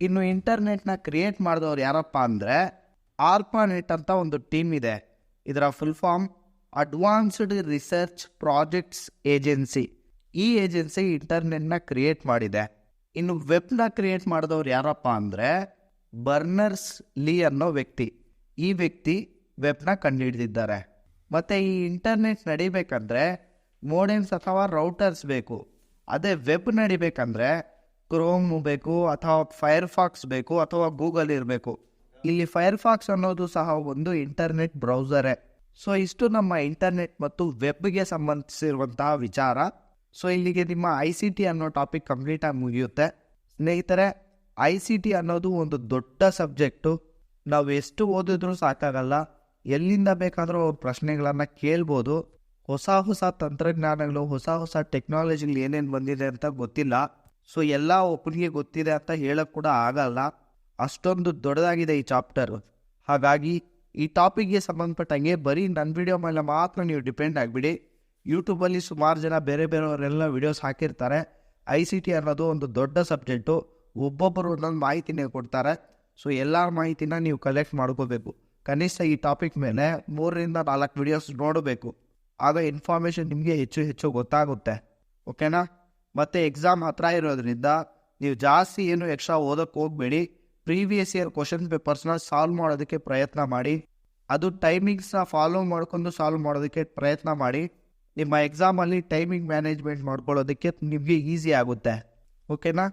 ಇನ್ನು ಇಂಟರ್ನೆಟ್ನ ಕ್ರಿಯೇಟ್ ಮಾಡಿದವ್ರು ಯಾರಪ್ಪ ಅಂದರೆ ಆರ್ಪಾನೆಟ್ ಅಂತ ಒಂದು ಟೀಮ್ ಇದೆ. ಇದರ full form advanced research projects agency. ಈ ಏಜೆನ್ಸಿ ಇಂಟರ್ನೆಟ್ನ ಕ್ರಿಯೇಟ್ ಮಾಡಿದೆ. ಇನ್ನು ವೆಬ್ನ ಕ್ರಿಯೇಟ್ ಮಾಡಿದವ್ರು ಯಾರಪ್ಪ ಅಂದರೆ ಬರ್ನರ್ಸ್ ಲೀ ಅನ್ನೋ ವ್ಯಕ್ತಿ. ಈ ವ್ಯಕ್ತಿ ವೆಬ್ನ ಕಂಡುಹಿಡಿದಿದ್ದಾರೆ. ಮತ್ತು ಈ ಇಂಟರ್ನೆಟ್ ನಡಿಬೇಕಂದ್ರೆ ಮೋಡೆನ್ಸ್ ಅಥವಾ ರೌಟರ್ಸ್ ಬೇಕು. ಅದೇ ವೆಬ್ ನಡಿಬೇಕಂದ್ರೆ ಕ್ರೋಮ್ ಬೇಕು ಅಥವಾ ಫೈರ್ಫಾಕ್ಸ್ ಬೇಕು ಅಥವಾ ಗೂಗಲ್ ಇರಬೇಕು. ಇಲ್ಲಿ ಫೈರ್ಫಾಕ್ಸ್ ಅನ್ನೋದು ಸಹ ಒಂದು ಇಂಟರ್ನೆಟ್ ಬ್ರೌಸರೇ. ಸೊ ಇಷ್ಟು ನಮ್ಮ ಇಂಟರ್ನೆಟ್ ಮತ್ತು ವೆಬ್ಗೆ ಸಂಬಂಧಿಸಿರುವಂತಹ ವಿಚಾರ. ಸೊ ಇಲ್ಲಿಗೆ ನಿಮ್ಮ ಐ ಸಿ ಟಿ ಅನ್ನೋ ಟಾಪಿಕ್ ಕಂಪ್ಲೀಟಾಗಿ ಮುಗಿಯುತ್ತೆ. ಸ್ನೇಹಿತರೆ ಐ ಸಿ ಟಿ ಅನ್ನೋದು ಒಂದು ದೊಡ್ಡ ಸಬ್ಜೆಕ್ಟು ನಾವು ಎಷ್ಟು ಓದಿದ್ರೂ ಸಾಕಾಗಲ್ಲ. ಎಲ್ಲಿಂದ ಬೇಕಾದರೂ ಅವ್ರ ಪ್ರಶ್ನೆಗಳನ್ನು ಕೇಳ್ಬೋದು. ಹೊಸ ಹೊಸ ತಂತ್ರಜ್ಞಾನಗಳು, ಹೊಸ ಹೊಸ ಟೆಕ್ನಾಲಜಿಗಳು ಏನೇನು ಬಂದಿದೆ ಅಂತ ಗೊತ್ತಿಲ್ಲ. ಸೊ ಎಲ್ಲ ಒಬ್ಬನಿಗೆ ಗೊತ್ತಿದೆ ಅಂತ ಹೇಳೋಕ್ಕೆ ಕೂಡ ಆಗಲ್ಲ. ಅಷ್ಟೊಂದು ದೊಡ್ಡದಾಗಿದೆ ಈ ಚಾಪ್ಟರ್ ಹಾಗಾಗಿ ಈ ಟಾಪಿಕ್ಗೆ ಸಂಬಂಧಪಟ್ಟಂಗೆ ಬರೀ ನನ್ನ ವಿಡಿಯೋ ಮೇಲೆ ಮಾತ್ರ ನೀವು ಡಿಪೆಂಡ್ ಆಗಿಬಿಡಿ. ಯೂಟ್ಯೂಬಲ್ಲಿ ಸುಮಾರು ಜನ ಬೇರೆ ಬೇರೆಯವರೆಲ್ಲ ವಿಡಿಯೋಸ್ ಹಾಕಿರ್ತಾರೆ. ಐ ಸಿ ಟಿ ಅನ್ನೋದು ಒಂದು ದೊಡ್ಡ ಸಬ್ಜೆಕ್ಟು ಒಬ್ಬೊಬ್ಬರು ಒಂದೊಂದು ಮಾಹಿತಿನೇ ಕೊಡ್ತಾರೆ. ಸೊ ಎಲ್ಲ ಮಾಹಿತಿನ ನೀವು ಕಲೆಕ್ಟ್ ಮಾಡ್ಕೋಬೇಕು. ಕನಿಷ್ಠ ಈ ಟಾಪಿಕ್ ಮೇಲೆ ಮೂರರಿಂದ ನಾಲ್ಕು ವಿಡಿಯೋಸ್ ನೋಡಬೇಕು. ಆಗ ಇನ್ಫಾರ್ಮೇಷನ್ ನಿಮಗೆ ಹೆಚ್ಚು ಹೆಚ್ಚು ಗೊತ್ತಾಗುತ್ತೆ. ಓಕೆನಾ ಮತ್ತು ಎಕ್ಸಾಮ್ ಹತ್ರ ಇರೋದ್ರಿಂದ ನೀವು ಜಾಸ್ತಿ ಏನು ಎಕ್ಸ್ಟ್ರಾ ಓದೋಕ್ಕೆ ಹೋಗಬೇಡಿ. ಪ್ರೀವಿಯಸ್ ಇಯರ್ ಕ್ವಶನ್ ಪೇಪರ್ಸ್ನ ಸಾಲ್ವ್ ಮಾಡೋದಕ್ಕೆ ಪ್ರಯತ್ನ ಮಾಡಿ. ಅದು ಟೈಮಿಂಗ್ಸ್ನ ಫಾಲೋ ಮಾಡ್ಕೊಂಡು ಸಾಲ್ವ್ ಮಾಡೋದಕ್ಕೆ ಪ್ರಯತ್ನ ಮಾಡಿ. ನಿಮ್ಮ ಎಕ್ಸಾಮಲ್ಲಿ ಟೈಮಿಂಗ್ ಮ್ಯಾನೇಜ್ಮೆಂಟ್ ಮಾಡ್ಕೊಳ್ಳೋದಕ್ಕೆ ನಿಮಗೆ ಈಸಿ ಆಗುತ್ತೆ. ಓಕೆನಾ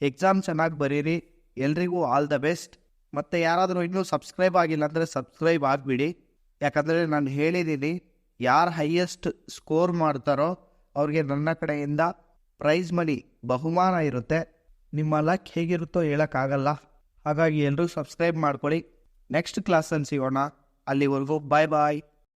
ಎಕ್ಸಾಮ್ ಚೆನ್ನಾಗಿ ಬರೀರಿ. ಎಲ್ರಿಗೂ ಆಲ್ ದ ಬೆಸ್ಟ್ ಮತ್ತು ಯಾರಾದರೂ ಇನ್ನೂ ಸಬ್ಸ್ಕ್ರೈಬ್ ಆಗಿಲ್ಲ ಅಂದರೆ ಸಬ್ಸ್ಕ್ರೈಬ್ ಆಗಿಬಿಡಿ. ಯಾಕಂದರೆ ನಾನು ಹೇಳಿದ್ದೀನಿ ಯಾರು ಹೈಯೆಸ್ಟ್ ಸ್ಕೋರ್ ಮಾಡ್ತಾರೋ ಅವ್ರಿಗೆ ನನ್ನ ಕಡೆಯಿಂದ ಪ್ರೈಸ್ ಮನಿ ಬಹುಮಾನ ಇರುತ್ತೆ. ನಿಮ್ಮ ಲಕ್ ಹೇಗಿರುತ್ತೋ ಹೇಳೋಕ್ಕಾಗಲ್ಲ. ಹಾಗಾಗಿ ಎಲ್ಲರೂ ಸಬ್ಸ್ಕ್ರೈಬ್ ಮಾಡ್ಕೊಳ್ಳಿ. ನೆಕ್ಸ್ಟ್ ಕ್ಲಾಸಲ್ಲಿ ಸಿಗೋಣ. ಅಲ್ಲಿವರೆಗೂ ಬಾಯ್ ಬಾಯ್